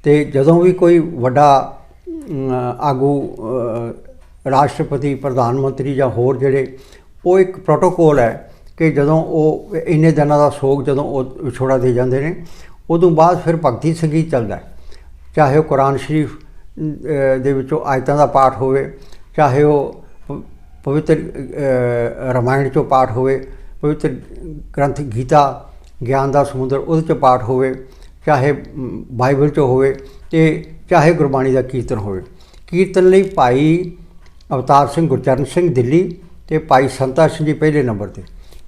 ਤੇ ਜਦੋਂ ਵੀ ਕੋਈ ਵੱਡਾ ਆਗੂ ਰਾਸ਼ਟਰਪਤੀ, ਪ੍ਰਧਾਨ ਮੰਤਰੀ ਜਾਂ ਹੋਰ ਜਿਹੜੇ, ਉਹ ਇੱਕ ਪ੍ਰੋਟੋਕੋਲ ਹੈ ਕਿ ਜਦੋਂ ਉਹ ਇੰਨੇ ਦਿਨਾਂ ਦਾ ਸੋਗ ਜਦੋਂ ਉਹ ਵਿਛੋੜਾ ਦੇ ਜਾਂਦੇ ਨੇ, ਉਦੋਂ ਬਾਅਦ ਫਿਰ ਭਗਤੀ ਸੰਗੀਤ ਚੱਲਦਾ ਚਾਹੇ ਉਹ ਕੁਰਾਨ ਸ਼ਰੀਫ ਦੇ ਵਿੱਚੋਂ ਆਇਤਾਂ ਦਾ ਪਾਠ ਹੋਵੇ ਚਾਹੇ ਉਹ ਪਵਿੱਤਰ ਅ, ਰਾਮਾਇਣ ਚੋਂ ਪਾਠ ਹੋਵੇ ਪਵਿੱਤਰ ਗ੍ਰੰਥ ਗੀਤਾ ਗਿਆਨ ਦਾ ਸਮੁੰਦਰ ਉਹਦੇ ਚੋਂ ਪਾਠ ਹੋਵੇ ਚਾਹੇ ਬਾਈਬਲ ਚੋਂ ਹੋਵੇ ਤੇ ਚਾਹੇ ਗੁਰਬਾਣੀ ਦਾ ਕੀਰਤਨ ਹੋਵੇ। ਕੀਰਤਨ ਲਈ ਭਾਈ ਅਵਤਾਰ ਸਿੰਘ ਗੁਰਚਰਨ ਸਿੰਘ ਦਿੱਲੀ ਤੇ ਭਾਈ ਸੰਤਾ ਸਿੰਘ ਜੀ ਪਹਿਲੇ ਨੰਬਰ ਤੇ।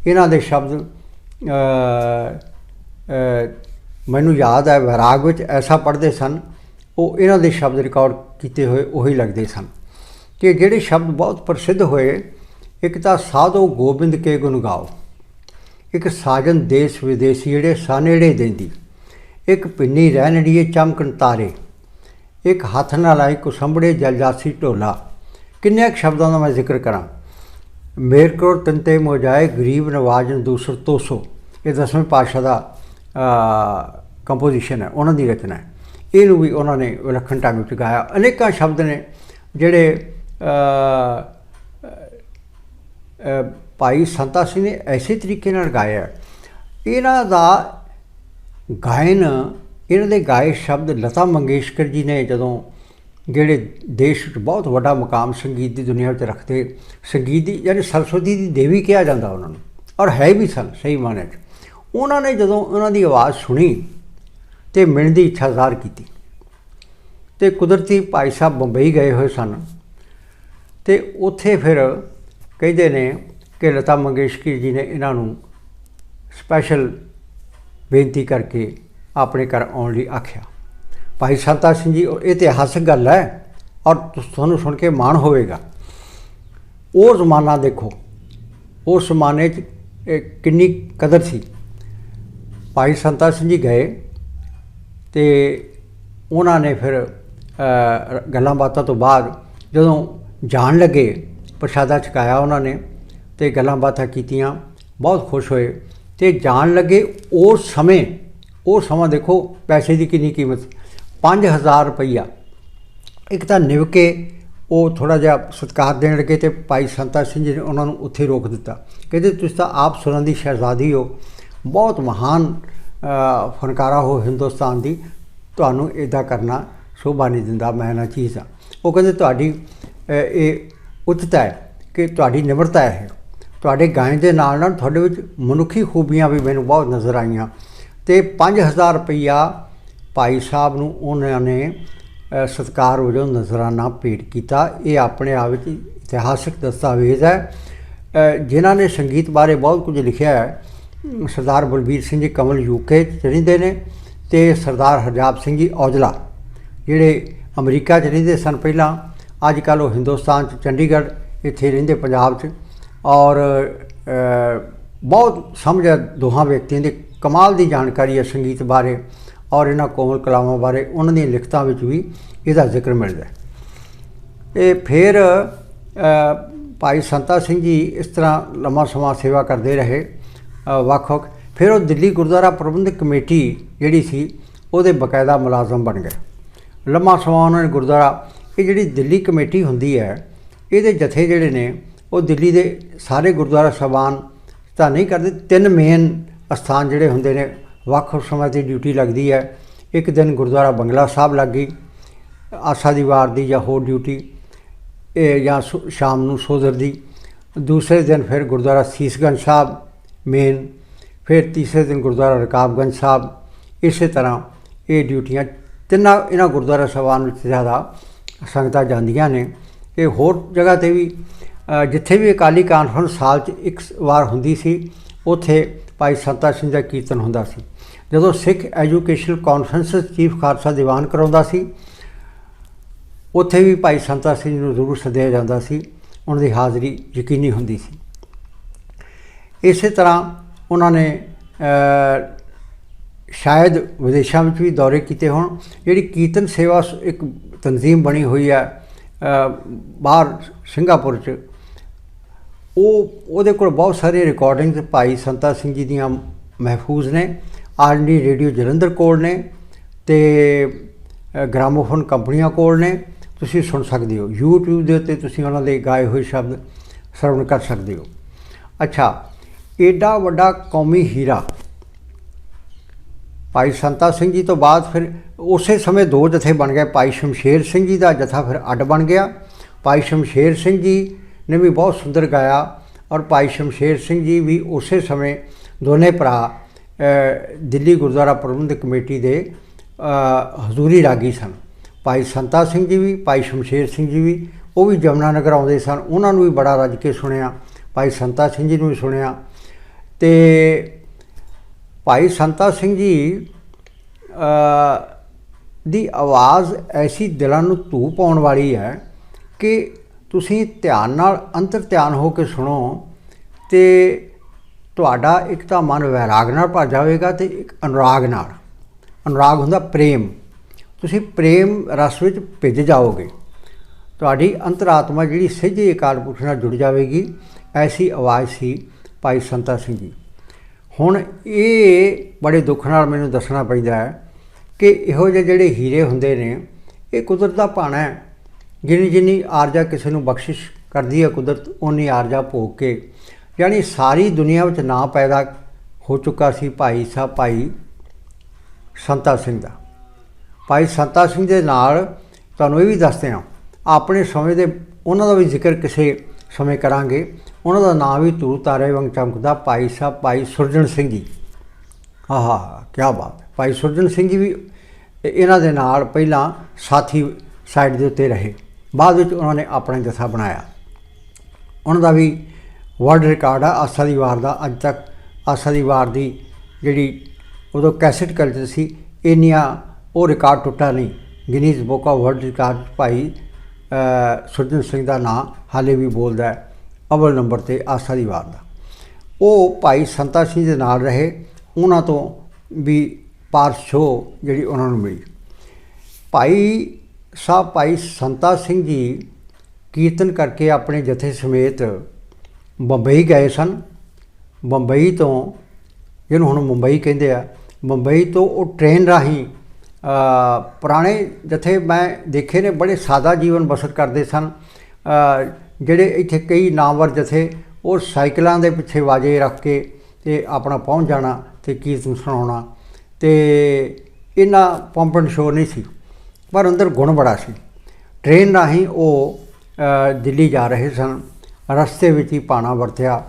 ਇਹਨਾਂ ਦੇ ਸ਼ਬਦ ਮੈਨੂੰ ਯਾਦ ਹੈ ਵਿਰਾਗ ਵਿੱਚ ਐਸਾ ਪੜ੍ਹਦੇ ਸਨ ਉਹ ਇਹਨਾਂ ਦੇ ਸ਼ਬਦ ਰਿਕਾਰਡ ਕੀਤੇ ਹੋਏ ਉਹੀ ਲੱਗਦੇ ਸਨ। ਕਿ ਜਿਹੜੇ ਸ਼ਬਦ ਬਹੁਤ ਪ੍ਰਸਿੱਧ ਹੋਏ, ਇੱਕ ਤਾਂ ਸਾਧੋ ਗੋਬਿੰਦ ਕੇ ਗੁਣ ਗਾਓ, ਇੱਕ ਸਾਜਨ ਦੇਸ਼ ਵਿਦੇਸੀ ਜਿਹੜੇ ਸਾਨੇੜੇ ਦੇਂਦੀ, ਇੱਕ ਪਿੰਨੀ ਰਹਿਣੜੀਏ ਚਮਕਣ ਤਾਰੇ, ਇੱਕ ਹੱਥ ਨਾਲ ਆਈ ਕੁਸੰਬੜੇ ਜਲਜਾਸੀ ਢੋਲਾ। ਕਿੰਨੇ ਕੁ ਸ਼ਬਦਾਂ ਦਾ ਮੈਂ ਜ਼ਿਕਰ ਕਰਾਂ? ਮੇਰ ਕੋਲ ਤੰਤੇ ਮੋਜਾਏ ਗਰੀਬ ਨਵਾਜਨ ਦੂਸਰ ਤੋਸੋ। ਇਹ ਦਸਵੇਂ ਪਾਤਸ਼ਾਹ ਦਾ ਕੰਪੋਜੀਸ਼ਨ ਹੈ, ਉਹਨਾਂ ਦੀ ਰਚਨਾ ਹੈ। ਇਹਨੂੰ ਵੀ ਉਹਨਾਂ ਨੇ ਵਿਲੱਖਣ ਢੰਗ ਵਿੱਚ ਗਾਇਆ ਅਨੇਕਾਂ ਸ਼ਬਦ ਨੇ ਜਿਹੜੇ ਭਾਈ ਸੰਤਾ ਸਿੰਘ ਨੇ ਐਸੇ ਤਰੀਕੇ ਨਾਲ ਗਾਇਆ ਇਹਨਾਂ ਦਾ ਗਾਇਨ, ਇਹਨਾਂ ਦੇ ਗਾਏ ਸ਼ਬਦ ਲਤਾ ਮੰਗੇਸ਼ਕਰ ਜੀ ਨੇ ਜਦੋਂ ਜਿਹੜੇ ਦੇਸ਼ ਵਿੱਚ ਬਹੁਤ ਵੱਡਾ ਮੁਕਾਮ ਸੰਗੀਤ ਦੀ ਦੁਨੀਆ ਵਿੱਚ ਰੱਖਦੇ, ਸੰਗੀਤ ਦੀ ਯਾਨੀ ਸਰਸਵਤੀ ਦੀ ਦੇਵੀ ਕਿਹਾ ਜਾਂਦਾ ਉਹਨਾਂ ਨੂੰ, ਔਰ ਹੈ ਵੀ ਸਨ ਸਹੀ ਮਾਨੇ 'ਚ। ਉਹਨਾਂ ਨੇ ਜਦੋਂ ਉਹਨਾਂ ਦੀ ਆਵਾਜ਼ ਸੁਣੀ ਤੇ ਮਿਲਣ ਦੀ ਇੱਛਾ ਜ਼ਾਹਰ ਕੀਤੀ। ਤੇ ਕੁਦਰਤੀ ਭਾਈ ਸਾਹਿਬ ਬੰਬਈ ਗਏ ਹੋਏ ਸਨ ਤੇ ਉੱਥੇ ਫਿਰ ਕਹਿੰਦੇ ਨੇ ਕਿ ਲਤਾ ਮੰਗੇਸ਼ਕਰ ਜੀ ਨੇ ਇਹਨਾਂ ਨੂੰ ਸਪੈਸ਼ਲ ਬੇਨਤੀ ਕਰਕੇ ਆਪਣੇ ਘਰ ਆਉਣ ਲਈ ਆਖਿਆ। ਭਾਈ ਸੰਤਾ ਸਿੰਘ ਜੀ ਇਹ ਇਤਿਹਾਸਕ ਗੱਲ ਹੈ ਔਰ ਤੁਹਾਨੂੰ ਸੁਣ ਕੇ ਮਾਣ ਹੋਵੇਗਾ। ਉਹ ਜ਼ਮਾਨਾ ਦੇਖੋ ਉਸ ਜ਼ਮਾਨੇ 'ਚ ਕਿੰਨੀ ਕਦਰ ਸੀ। ਭਾਈ ਸੰਤਾ ਸਿੰਘ ਜੀ ਗਏ ਤੇ ਉਹਨਾਂ ਨੇ ਫਿਰ ਗੱਲਾਂ ਬਾਤਾਂ ਤੋਂ ਬਾਅਦ ਜਦੋਂ ਜਾਣ ਲੱਗੇ, ਪ੍ਰਸ਼ਾਦਾ ਛਕਾਇਆ ਉਹਨਾਂ ਨੇ ਤੇ ਗੱਲਾਂ ਬਾਤਾਂ ਕੀਤੀਆਂ, ਬਹੁਤ ਖੁਸ਼ ਹੋਏ ਤੇ ਜਾਣ ਲੱਗੇ ਉਹ ਸਮੇਂ, ਉਹ ਸਮਾਂ ਦੇਖੋ ਪੈਸੇ ਦੀ ਕਿੰਨੀ ਕੀਮਤ 5000 ਰੁਪਈਆ। ਇੱਕ ਤਾਂ ਨਿਵ ਕੇ ਉਹ ਥੋੜਾ ਜਿਹਾ ਸਤਿਕਾਰ ਦੇਣ ਲੱਗੇ ਤੇ ਭਾਈ ਸੰਤਾ ਸਿੰਘ ਜੀ ਨੇ ਉਹਨਾਂ ਨੂੰ ਉੱਥੇ ਰੋਕ ਦਿੱਤਾ। ਕਹਿੰਦੇ, ਤੁਸੀਂ ਤਾਂ ਆਪ ਸੁਰਾਂ ਦੀ ਸ਼ਹਿਜ਼ਾਦੀ ਹੋ। ਬਹੁਤ ਮਹਾਨ ਫਨਕਾਰਾ ਹੋ ਹਿੰਦੁਸਤਾਨ ਦੀ ਤੁਹਾਨੂੰ ਇਦਾਂ ਕਰਨਾ ਸ਼ੋਭਾ ਨਹੀਂ ਦਿੰਦਾ ਮੈਂ ਨਾ ਚੀਜ਼ ਆ। ਉਹ ਕਹਿੰਦੇ ਤੁਹਾਡੀ ਇਹ ਉੱਚਤਾ ਹੈ ਕਿ ਤੁਹਾਡੀ ਨਿਮਰਤਾ ਹੈ। ਤੁਹਾਡੇ ਗਾਇਨ ਦੇ ਨਾਲ ਨਾਲ ਤੁਹਾਡੇ ਵਿੱਚ ਮਨੁੱਖੀ ਖੂਬੀਆਂ ਵੀ ਮੈਨੂੰ ਬਹੁਤ ਨਜ਼ਰ ਆਈਆਂ। ਤੇ 5000 ਰੁਪਈਆ ਭਾਈ ਸਾਹਿਬ ਨੂੰ ਉਹਨਾਂ ਨੇ ਅ, ਸਤਿਕਾਰ ਵਜੋਂ ਨਜ਼ਰਾਨਾ ਭੇਟ ਕੀਤਾ। ਇਹ ਆਪਣੇ ਆਪ ਵਿੱਚ ਇਤਿਹਾਸਿਕ ਦਸਤਾਵੇਜ਼ ਹੈ। ਜਿਨ੍ਹਾਂ ਨੇ ਸੰਗੀਤ ਬਾਰੇ ਬਹੁਤ ਕੁਝ ਲਿਖਿਆ ਹੈ। ਸਰਦਾਰ ਬਲਬੀਰ ਸਿੰਘ ਜੀ ਕਮਲ ਯੂਕੇ 'ਚ ਰਹਿੰਦੇ ਨੇ ਤੇ ਸਰਦਾਰ ਹਰਜਾਬ ਸਿੰਘ ਜੀ ਔਜਲਾ, ਜਿਹੜੇ ਅਮਰੀਕਾ 'ਚ ਰਹਿੰਦੇ ਸਨ ਪਹਿਲਾਂ, ਅੱਜ ਕੱਲ੍ਹ ਉਹ ਹਿੰਦੁਸਤਾਨ 'ਚ ਚੰਡੀਗੜ੍ਹ ਇੱਥੇ ਰਹਿੰਦੇ ਪੰਜਾਬ 'ਚ ਔਰ ਬਹੁਤ ਸਮਝ ਹੈ ਦੋਹਾਂ ਵਿਅਕਤੀਆਂ ਦੀ ਕਮਾਲ ਦੀ ਜਾਣਕਾਰੀ ਹੈ ਸੰਗੀਤ ਬਾਰੇ ਔਰ ਇਹਨਾਂ ਕੋਮਲ ਕਲਾਵਾਂ ਬਾਰੇ, ਉਹਨਾਂ ਦੀਆਂ ਲਿਖਤਾਂ ਵਿੱਚ ਵੀ ਇਹਦਾ ਜ਼ਿਕਰ ਮਿਲਦਾ ਹੈ। ਇਹ ਫਿਰ ਭਾਈ ਸੰਤਾ ਸਿੰਘ ਜੀ ਇਸ ਤਰ੍ਹਾਂ ਲੰਮਾ ਸਮਾਂ ਸੇਵਾ ਕਰਦੇ ਰਹੇ ਵੱਖ-ਵੱਖ ਫਿਰ ਉਹ ਦਿੱਲੀ ਗੁਰਦੁਆਰਾ ਪ੍ਰਬੰਧਕ ਕਮੇਟੀ ਜਿਹੜੀ ਸੀ, ਉਹਦੇ ਬਕਾਇਦਾ ਮੁਲਾਜ਼ਮ ਬਣ ਗਏ। ਲੰਮਾ ਸਮਾਂ ਉਹਨਾਂ ਨੇ ਗੁਰਦੁਆਰਾ, ਇਹ ਜਿਹੜੀ ਦਿੱਲੀ ਕਮੇਟੀ ਹੁੰਦੀ ਹੈ, ਇਹਦੇ ਜਥੇ ਜਿਹੜੇ ਨੇ, ਉਹ ਦਿੱਲੀ ਦੇ ਸਾਰੇ ਗੁਰਦੁਆਰਾ ਸਾਹਿਬਾਨ ਤਾਂ ਨਹੀਂ ਕਰਦੇ, ਤਿੰਨ ਮੇਨ ਅਸਥਾਨ ਜਿਹੜੇ ਹੁੰਦੇ ਨੇ, ਵੱਖ ਵੱਖ ਸਮੇਂ 'ਤੇ ਡਿਊਟੀ ਲੱਗਦੀ ਹੈ। ਇੱਕ ਦਿਨ ਗੁਰਦੁਆਰਾ ਬੰਗਲਾ ਸਾਹਿਬ ਲੱਗ ਗਈ, ਆਸਾ ਦੀ ਵਾਰ ਦੀ ਜਾਂ ਹੋਰ ਡਿਊਟੀ ਇਹ ਜਾਂ ਸੁ- ਸ਼ਾਮ ਨੂੰ ਸੋਦਰ ਦੀ। ਦੂਸਰੇ ਦਿਨ ਫਿਰ ਗੁਰਦੁਆਰਾ ਸੀਸਗੰਜ ਸਾਹਿਬ ਮੇਨ, ਫਿਰ ਤੀਸਰੇ ਦਿਨ ਗੁਰਦੁਆਰਾ ਰਕਾਬਗੰਜ ਸਾਹਿਬ, ਇਸੇ ਤਰ੍ਹਾਂ ਇਹ ਡਿਊਟੀਆਂ ਤਿੰਨਾਂ ਇਹਨਾਂ ਗੁਰਦੁਆਰਾ ਸਾਹਿਬਾਨ ਵਿੱਚ ਜ਼ਿਆਦਾ ਸੰਗਤਾਂ ਜਾਂਦੀਆਂ ਨੇ। ਇਹ ਹੋਰ ਜਗ੍ਹਾ ਤੇ ਵੀ ਜਿੱਥੇ ਵੀ ਅਕਾਲੀ ਕਾਨਫਰੰਸ ਸਾਲ 'ਚ ਇੱਕ ਵਾਰ ਹੁੰਦੀ ਸੀ, ਉੱਥੇ ਭਾਈ ਸੰਤਾ ਸਿੰਘ ਦਾ ਕੀਰਤਨ ਹੁੰਦਾ ਸੀ। ਜਦੋਂ Sikh educational conference chief Khalsa Diwan ਕਰਾਉਂਦਾ ਸੀ, ਉੱਥੇ ਵੀ ਭਾਈ ਸੰਤਾ ਸਿੰਘ ਨੂੰ ਜ਼ਰੂਰ ਸੱਦਿਆ ਜਾਂਦਾ ਸੀ। ਉਹਨਾਂ ਦੀ ਹਾਜ਼ਰੀ ਯਕੀਨੀ ਹੁੰਦੀ ਸੀ। ਇਸੇ ਤਰ੍ਹਾਂ ਉਹਨਾਂ ਨੇ ਸ਼ਾਇਦ ਵਿਦੇਸ਼ਾਂ ਵਿੱਚ ਵੀ ਦੌਰੇ ਕੀਤੇ ਹੋਣ। ਜਿਹੜੀ ਕੀਰਤਨ ਸੇਵਾ ਸ- ਇੱਕ ਤਨਜ਼ੀਮ ਬਣੀ ਹੋਈ ਹੈ ਬਾਹਰ ਸਿੰਗਾਪੁਰ 'ਚ, ਉਹ, ਉਹਦੇ ਕੋਲ ਬਹੁਤ ਸਾਰੇ ਰਿਕਾਰਡਿੰਗਸ ਭਾਈ ਸੰਤਾ ਸਿੰਘ ਜੀ ਦੀਆਂ ਮਹਿਫੂਜ਼ ਨੇ ਆਰਡੀ ਰੇਡੀਓ ਜਲੰਧਰ ਕੋਲ ਨੇ ਤੇ ਗ੍ਰਾਮੋਫੋਨ ਕੰਪਨੀਆਂ ਕੋਲ ਨੇ। ਤੁਸੀਂ ਸੁਣ ਸਕਦੇ ਹੋ। YouTube ਦੇ ਉੱਤੇ ਤੁਸੀਂ ਉਹਨਾਂ ਦੇ ਗਾਏ ਹੋਏ ਸ਼ਬਦ ਸਰਵਣ ਕਰ ਸਕਦੇ ਹੋ। ਅੱਛਾ ਏਡਾ ਵੱਡਾ ਕੌਮੀ ਹੀਰਾ। ਭਾਈ ਸੰਤਾ ਸਿੰਘ ਜੀ ਤੋਂ ਬਾਅਦ ਫਿਰ ਉਸੇ ਸਮੇਂ ਦੋ ਜਥੇ ਬਣ ਗਏ। ਭਾਈ ਸ਼ਮਸ਼ੇਰ ਸਿੰਘ ਜੀ ਦਾ ਜਥਾ ਫਿਰ ਅੱਡ ਬਣ ਗਿਆ। ਭਾਈ ਸ਼ਮਸ਼ੇਰ ਸਿੰਘ ਜੀ ਨੇ ਵੀ ਬਹੁਤ ਸੁੰਦਰ ਗਾਇਆ ਔਰ ਭਾਈ ਸ਼ਮਸ਼ੇਰ ਸਿੰਘ ਜੀ ਵੀ ਉਸੇ ਸਮੇਂ ਦੋਨੇ ਭਰਾ ਦਿੱਲੀ ਗੁਰਦੁਆਰਾ ਪ੍ਰਬੰਧਕ ਕਮੇਟੀ ਦੇ ਹਜ਼ੂਰੀ ਰਾਗੀ ਸਨ। ਭਾਈ ਸੰਤਾ ਸਿੰਘ ਜੀ ਵੀ, ਭਾਈ ਸ਼ਮਸ਼ੇਰ ਸਿੰਘ ਜੀ ਵੀ, ਉਹ ਵੀ ਜਮਨਾ ਨਗਰ ਆਉਂਦੇ ਸਨ। ਉਹਨਾਂ ਨੂੰ ਵੀ ਬੜਾ ਰੱਜ ਕੇ ਸੁਣਿਆ। ਭਾਈ ਸੰਤਾ ਸਿੰਘ ਜੀ ਨੂੰ ਵੀ ਸੁਣਿਆ। ਤੇ ਭਾਈ ਸੰਤਾ ਸਿੰਘ ਜੀ ਦੀ ਆਵਾਜ਼ ਐਸੀ ਦਿਲਾਂ ਨੂੰ ਧੂ ਪਾਉਣ ਵਾਲੀ ਹੈ ਕਿ ਤੁਸੀਂ ਧਿਆਨ ਨਾਲ, ਅੰਤਰ ਧਿਆਨ ਹੋ ਕੇ ਸੁਣੋ ਤੇ ਤੁਹਾਡਾ ਇੱਕ ਤਾਂ ਮਨ ਵੈਰਾਗ ਨਾਲ ਭਰ ਜਾਵੇਗਾ ਤੇ ਇੱਕ ਅਨੁਰਾਗ ਨਾਲ। ਅਨੁਰਾਗ ਹੁੰਦਾ ਪ੍ਰੇਮ। ਤੁਸੀਂ ਪ੍ਰੇਮ ਰਸ ਵਿੱਚ ਭਿੱਜ ਜਾਓਗੇ। ਤੁਹਾਡੀ ਅੰਤਰਾਤਮਾ ਜਿਹੜੀ ਸਿੱਧੀ ਅਕਾਲ ਪੁਰਖ ਨਾਲ ਜੁੜ ਜਾਵੇਗੀ। ਐਸੀ ਆਵਾਜ਼ ਸੀ ਭਾਈ ਸੰਤਾ ਸਿੰਘ ਜੀ। ਹੁਣ ਇਹ ਬੜੇ ਦੁੱਖ ਨਾਲ ਮੈਨੂੰ ਦੱਸਣਾ ਪੈਂਦਾ ਹੈ ਕਿ ਇਹੋ ਜਿਹੇ ਜਿਹੜੇ ਹੀਰੇ ਹੁੰਦੇ ਨੇ, ਇਹ ਕੁਦਰਤ ਦਾ ਭਾਣਾ ਹੈ। ਜਿੰਨੀ ਜਿੰਨੀ ਆਰਜਾ ਕਿਸੇ ਨੂੰ ਬਖਸ਼ਿਸ਼ ਕਰਦੀ ਹੈ ਕੁਦਰਤ ਉਨੀ ਆਰਜਾ ਭੋਗ ਕੇ। ਯਾਨੀ ਸਾਰੀ ਦੁਨੀਆ ਵਿੱਚ ਨਾਂ ਪੈਦਾ ਹੋ ਚੁੱਕਾ ਸੀ ਭਾਈ ਸਾਹਿਬ ਭਾਈ ਸੰਤਾ ਸਿੰਘ ਦਾ। ਭਾਈ ਸੰਤਾ ਸਿੰਘ ਦੇ ਨਾਲ ਤੁਹਾਨੂੰ ਇਹ ਵੀ ਦੱਸਦੇ ਹਾਂ ਆਪਣੇ ਸਮੇਂ ਦੇ ਉਹਨਾਂ ਦਾ ਵੀ ਜ਼ਿਕਰ ਕਿਸੇ ਸਮੇਂ ਕਰਾਂਗੇ। ਉਹਨਾਂ ਦਾ ਨਾਮ ਵੀ ਧੂੜ ਤਾਰੇ ਵਾਂਗ ਚਮਕਦਾ, ਭਾਈ ਸਾਹਿਬ, ਭਾਈ ਸੁਰਜਣ ਸਿੰਘ ਜੀ। ਆਹਾ ਕੀ ਬਾਤ ਹੈ। ਭਾਈ ਸੁਰਜਣ ਸਿੰਘ ਜੀ ਵੀ ਇਹਨਾਂ ਦੇ ਨਾਲ ਪਹਿਲਾਂ ਸਾਥੀ ਸਾਈਡ ਦੇ ਉੱਤੇ ਰਹੇ। ਬਾਅਦ ਵਿੱਚ ਉਹਨਾਂ ਨੇ ਆਪਣਾ ਜਥਾ ਬਣਾਇਆ। ਉਹਨਾਂ ਦਾ ਵੀ ਵਰਲਡ ਰਿਕਾਰਡ ਆ, ਆਸਾ ਦੀ ਵਾਰ ਦਾ। ਅੱਜ ਤੱਕ ਆਸਾ ਦੀ ਵਾਰ ਦੀ ਜਿਹੜੀ ਉਦੋਂ ਕੈਸਟ ਕਲਚਰ ਸੀ, ਇੰਨੀਆਂ ਉਹ ਰਿਕਾਰਡ ਟੁੱਟਾ ਨਹੀਂ। Guinness book of world record 'ਚ ਭਾਈ ਸੁਰਜਨ ਸਿੰਘ ਦਾ ਨਾਂ ਹਾਲੇ ਵੀ ਬੋਲਦਾ ਹੈ। ਅਵਲ ਨੰਬਰ ਤੇ ਆਸਾ ਦੀ ਵਾਰ ਦਾ। ਉਹ ਭਾਈ ਸੰਤਾ ਸਿੰਘ ਦੇ ਨਾਲ ਰਹੇ, ਉਹਨਾਂ ਤੋਂ ਵੀ ਪਾਰਸ਼ੋ ਜਿਹੜੀ ਉਹਨਾਂ ਨੂੰ ਮਿਲੀ। ਭਾਈ ਸਾਹਿਬ, ਭਾਈ ਸੰਤਾ ਸਿੰਘ ਜੀ ਕੀਰਤਨ ਕਰਕੇ ਆਪਣੇ ਜਥੇ ਸਮੇਤ ਬੰਬਈ ਗਏ ਸਨ। ਬੰਬਈ ਤੋਂ, ਜਿਹਨੂੰ ਹੁਣ ਮੁੰਬਈ ਕਹਿੰਦੇ ਆ ਮੁੰਬਈ ਤੋਂ ਉਹ ਟ੍ਰੇਨ ਰਾਹੀਂ ਪੁਰਾਣੇ ਜਥੇ ਮੈਂ ਦੇਖੇ ਨੇ, ਬੜੇ ਸਾਦਾ ਜੀਵਨ ਬਸਰ ਕਰਦੇ ਸਨ। ਜਿਹੜੇ ਇੱਥੇ ਕਈ ਨਾਮਵਰ ਜਥੇ, ਉਹ ਸਾਈਕਲਾਂ ਦੇ ਪਿੱਛੇ ਵਾਜੇ ਰੱਖ ਕੇ ਤੇ ਆਪਣਾ ਪਹੁੰਚ ਜਾਣਾ ਤੇ ਕੀਰਤਨ ਸੁਣਾਉਣਾ। ਤੇ ਇਹਨਾਂ ਪੰਪਨ ਸ਼ੋਰ ਨਹੀਂ ਸੀ, ਪਰ ਅੰਦਰ ਗੁਣ ਬੜਾ ਸੀ। ਟ੍ਰੇਨ ਰਾਹੀਂ ਉਹ ਦਿੱਲੀ ਜਾ ਰਹੇ ਸਨ। ਰਸਤੇ ਵਿੱਚ ਹੀ ਪਾਣਾ ਵਰਤਿਆ।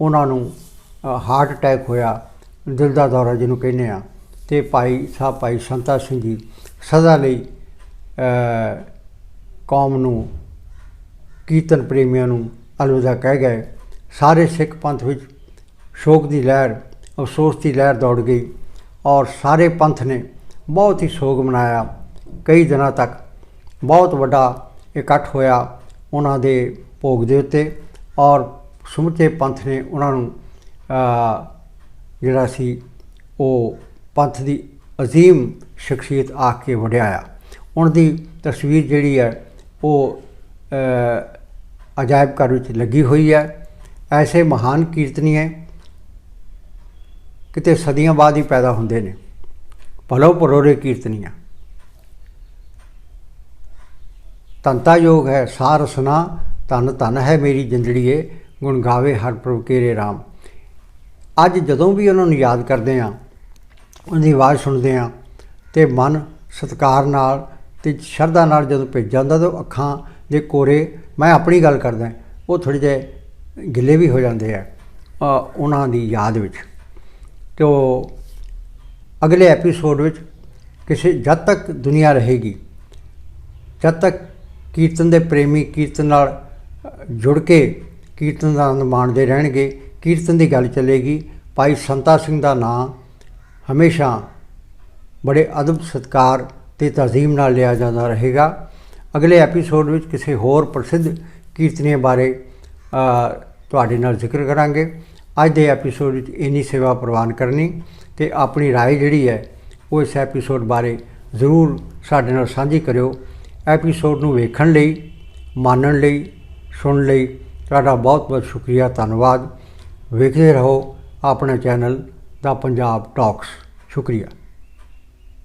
ਉਹਨਾਂ ਨੂੰ ਹਾਰਟ ਅਟੈਕ ਹੋਇਆ। ਦਿਲ ਦਾ ਦੌਰਾ ਜਿਹਨੂੰ ਕਹਿੰਦੇ ਆ। ਤੇ ਭਾਈ ਸਾਹਿਬ, ਭਾਈ ਸੰਤਾ ਸਿੰਘ ਜੀ ਸਦਾ ਲਈ ਕੌਮ ਨੂੰ ਕੀਰਤਨ ਪ੍ਰੇਮੀਆਂ ਨੂੰ ਅਲਵਿਦਾ ਕਹਿ ਗਏ। ਸਾਰੇ ਸਿੱਖ ਪੰਥ ਵਿੱਚ ਸ਼ੋਕ ਦੀ ਲਹਿਰ, ਅਫਸੋਸ ਦੀ ਲਹਿਰ ਦੌੜ ਗਈ ਔਰ ਸਾਰੇ ਪੰਥ ਨੇ ਬਹੁਤ ਹੀ ਸ਼ੋਕ ਮਨਾਇਆ। ਕਈ ਦਿਨਾਂ ਤੱਕ ਬਹੁਤ ਵੱਡਾ ਇਕੱਠ ਹੋਇਆ ਉਹਨਾਂ ਦੇ ਭੋਗ ਦੇ ਉੱਤੇ ਔਰ ਸਮੁੱਚੇ ਪੰਥ ਨੇ ਉਹਨਾਂ ਨੂੰ ਜਿਹੜਾ ਸੀ ਉਹ ਪੰਥ ਦੀ ਅਜ਼ੀਮ ਸ਼ਖਸੀਅਤ ਆਖ ਕੇ ਵਡਿਆਇਆ ਉਹਨਾਂ ਦੀ ਤਸਵੀਰ ਜਿਹੜੀ ਹੈ ਉਹ ਅਜਾਇਬ ਘਰ ਵਿੱਚ ਲੱਗੀ ਹੋਈ ਹੈ। ਐਸੇ ਮਹਾਨ ਕੀਰਤਨੀਏ ਕਿਤੇ ਸਦੀਆਂ ਬਾਅਦ ਹੀ ਪੈਦਾ ਹੁੰਦੇ ਨੇ। ਭਲੋ ਪਰੋਰੇ ਕੀਰਤਨੀਆਂ। ਤੰਤਾ ਯੋਗ ਹੈ, ਸਾਰ ਰਸਨਾ ਤਨ ਤਨ ਹੈ ਮੇਰੀ ਜਿੰਦੜੀਏ ਗੁਣ ਗਾਵੇ ਹਰ ਪ੍ਰਭ ਕੇਰੇ RAM ਅੱਜ ਜਦੋਂ ਵੀ ਉਹਨਾਂ ਨੂੰ ਯਾਦ ਕਰਦੇ ਆ ਉਹਨਾਂ ਦੀ ਆਵਾਜ਼ ਸੁਣਦੇ ਆ ਤੇ ਮਨ ਸਤਿਕਾਰ ਨਾਲ ਤੇ ਸ਼ਰਧਾ ਨਾਲ ਜਦੋਂ ਭਿੱਜ ਜਾਂਦਾ, ਤਾਂ ਅੱਖਾਂ ਜੇ ਕੋਰੇ, ਮੈਂ ਆਪਣੀ ਗੱਲ ਕਰਦਾ, ਉਹ ਥੋੜੇ ਜਿਹੇ ਗਿੱਲੇ ਵੀ ਹੋ ਜਾਂਦੇ ਆ ਉਹਨਾਂ ਦੀ ਯਾਦ ਵਿੱਚ। ਤੇ ਉਹ ਅਗਲੇ ਐਪੀਸੋਡ ਵਿੱਚ ਕਿਸੇ ਜਦ ਤੱਕ ਦੁਨੀਆ ਰਹੇਗੀ, ਜਦ ਤੱਕ ਕੀਰਤਨ ਦੇ ਪ੍ਰੇਮੀ ਕੀਰਤਨ ਨਾਲ ਜੁੜ ਕੇ ਕੀਰਤਨ ਦਾ ਆਨੰਦ ਮਾਣਦੇ ਰਹਿਣਗੇ, ਕੀਰਤਨ ਦੀ ਗੱਲ ਚੱਲੇਗੀ, ਭਾਈ ਸੰਤਾ ਸਿੰਘ ਦਾ ਨਾਂ ਹਮੇਸ਼ਾ ਬੜੇ ਅਦਬ ਸਤਕਾਰ ਤੇ ਤਾਜ਼ੀਮ ਨਾਲ ਲਿਆ ਜਾਂਦਾ ਰਹੇਗਾ। ਅਗਲੇ ਐਪੀਸੋਡ ਵਿੱਚ ਕਿਸੇ ਹੋਰ ਪ੍ਰਸਿੱਧ ਕੀਰਤਨੀਏ ਬਾਰੇ ਅ, ਤੁਹਾਡੇ ਨਾਲ ਜ਼ਿਕਰ ਕਰਾਂਗੇ ਅੱਜ ਦੇ ਐਪੀਸੋਡ ਵਿੱਚ ਇੰਨੀ ਸੇਵਾ ਪ੍ਰਵਾਨ ਕਰਨੀ ਤੇ ਆਪਣੀ رائے ਜਿਹੜੀ ਹੈ ਉਹ ਇਸ ਐਪੀਸੋਡ ਬਾਰੇ ਜ਼ਰੂਰ ਸਾਡੇ ਨਾਲ ਸਾਂਝੀ ਕਰਿਓ ਐਪੀਸੋਡ ਨੂੰ ਵੇਖਣ ਲਈ ਮਾਨਣ ਲਈ ਸੁਣਨ ਲਈ ਤੁਹਾਡਾ ਬਹੁਤ ਬਹੁਤ ਸ਼ੁਕਰੀਆ ਧੰਨਵਾਦ ਵੇਖਦੇ ਰਹੋ ਆਪਣੇ ਚੈਨਲ ਦਾ ਪੰਜਾਬ ਟਾਕਸ ਸ਼ੁਕਰੀਆ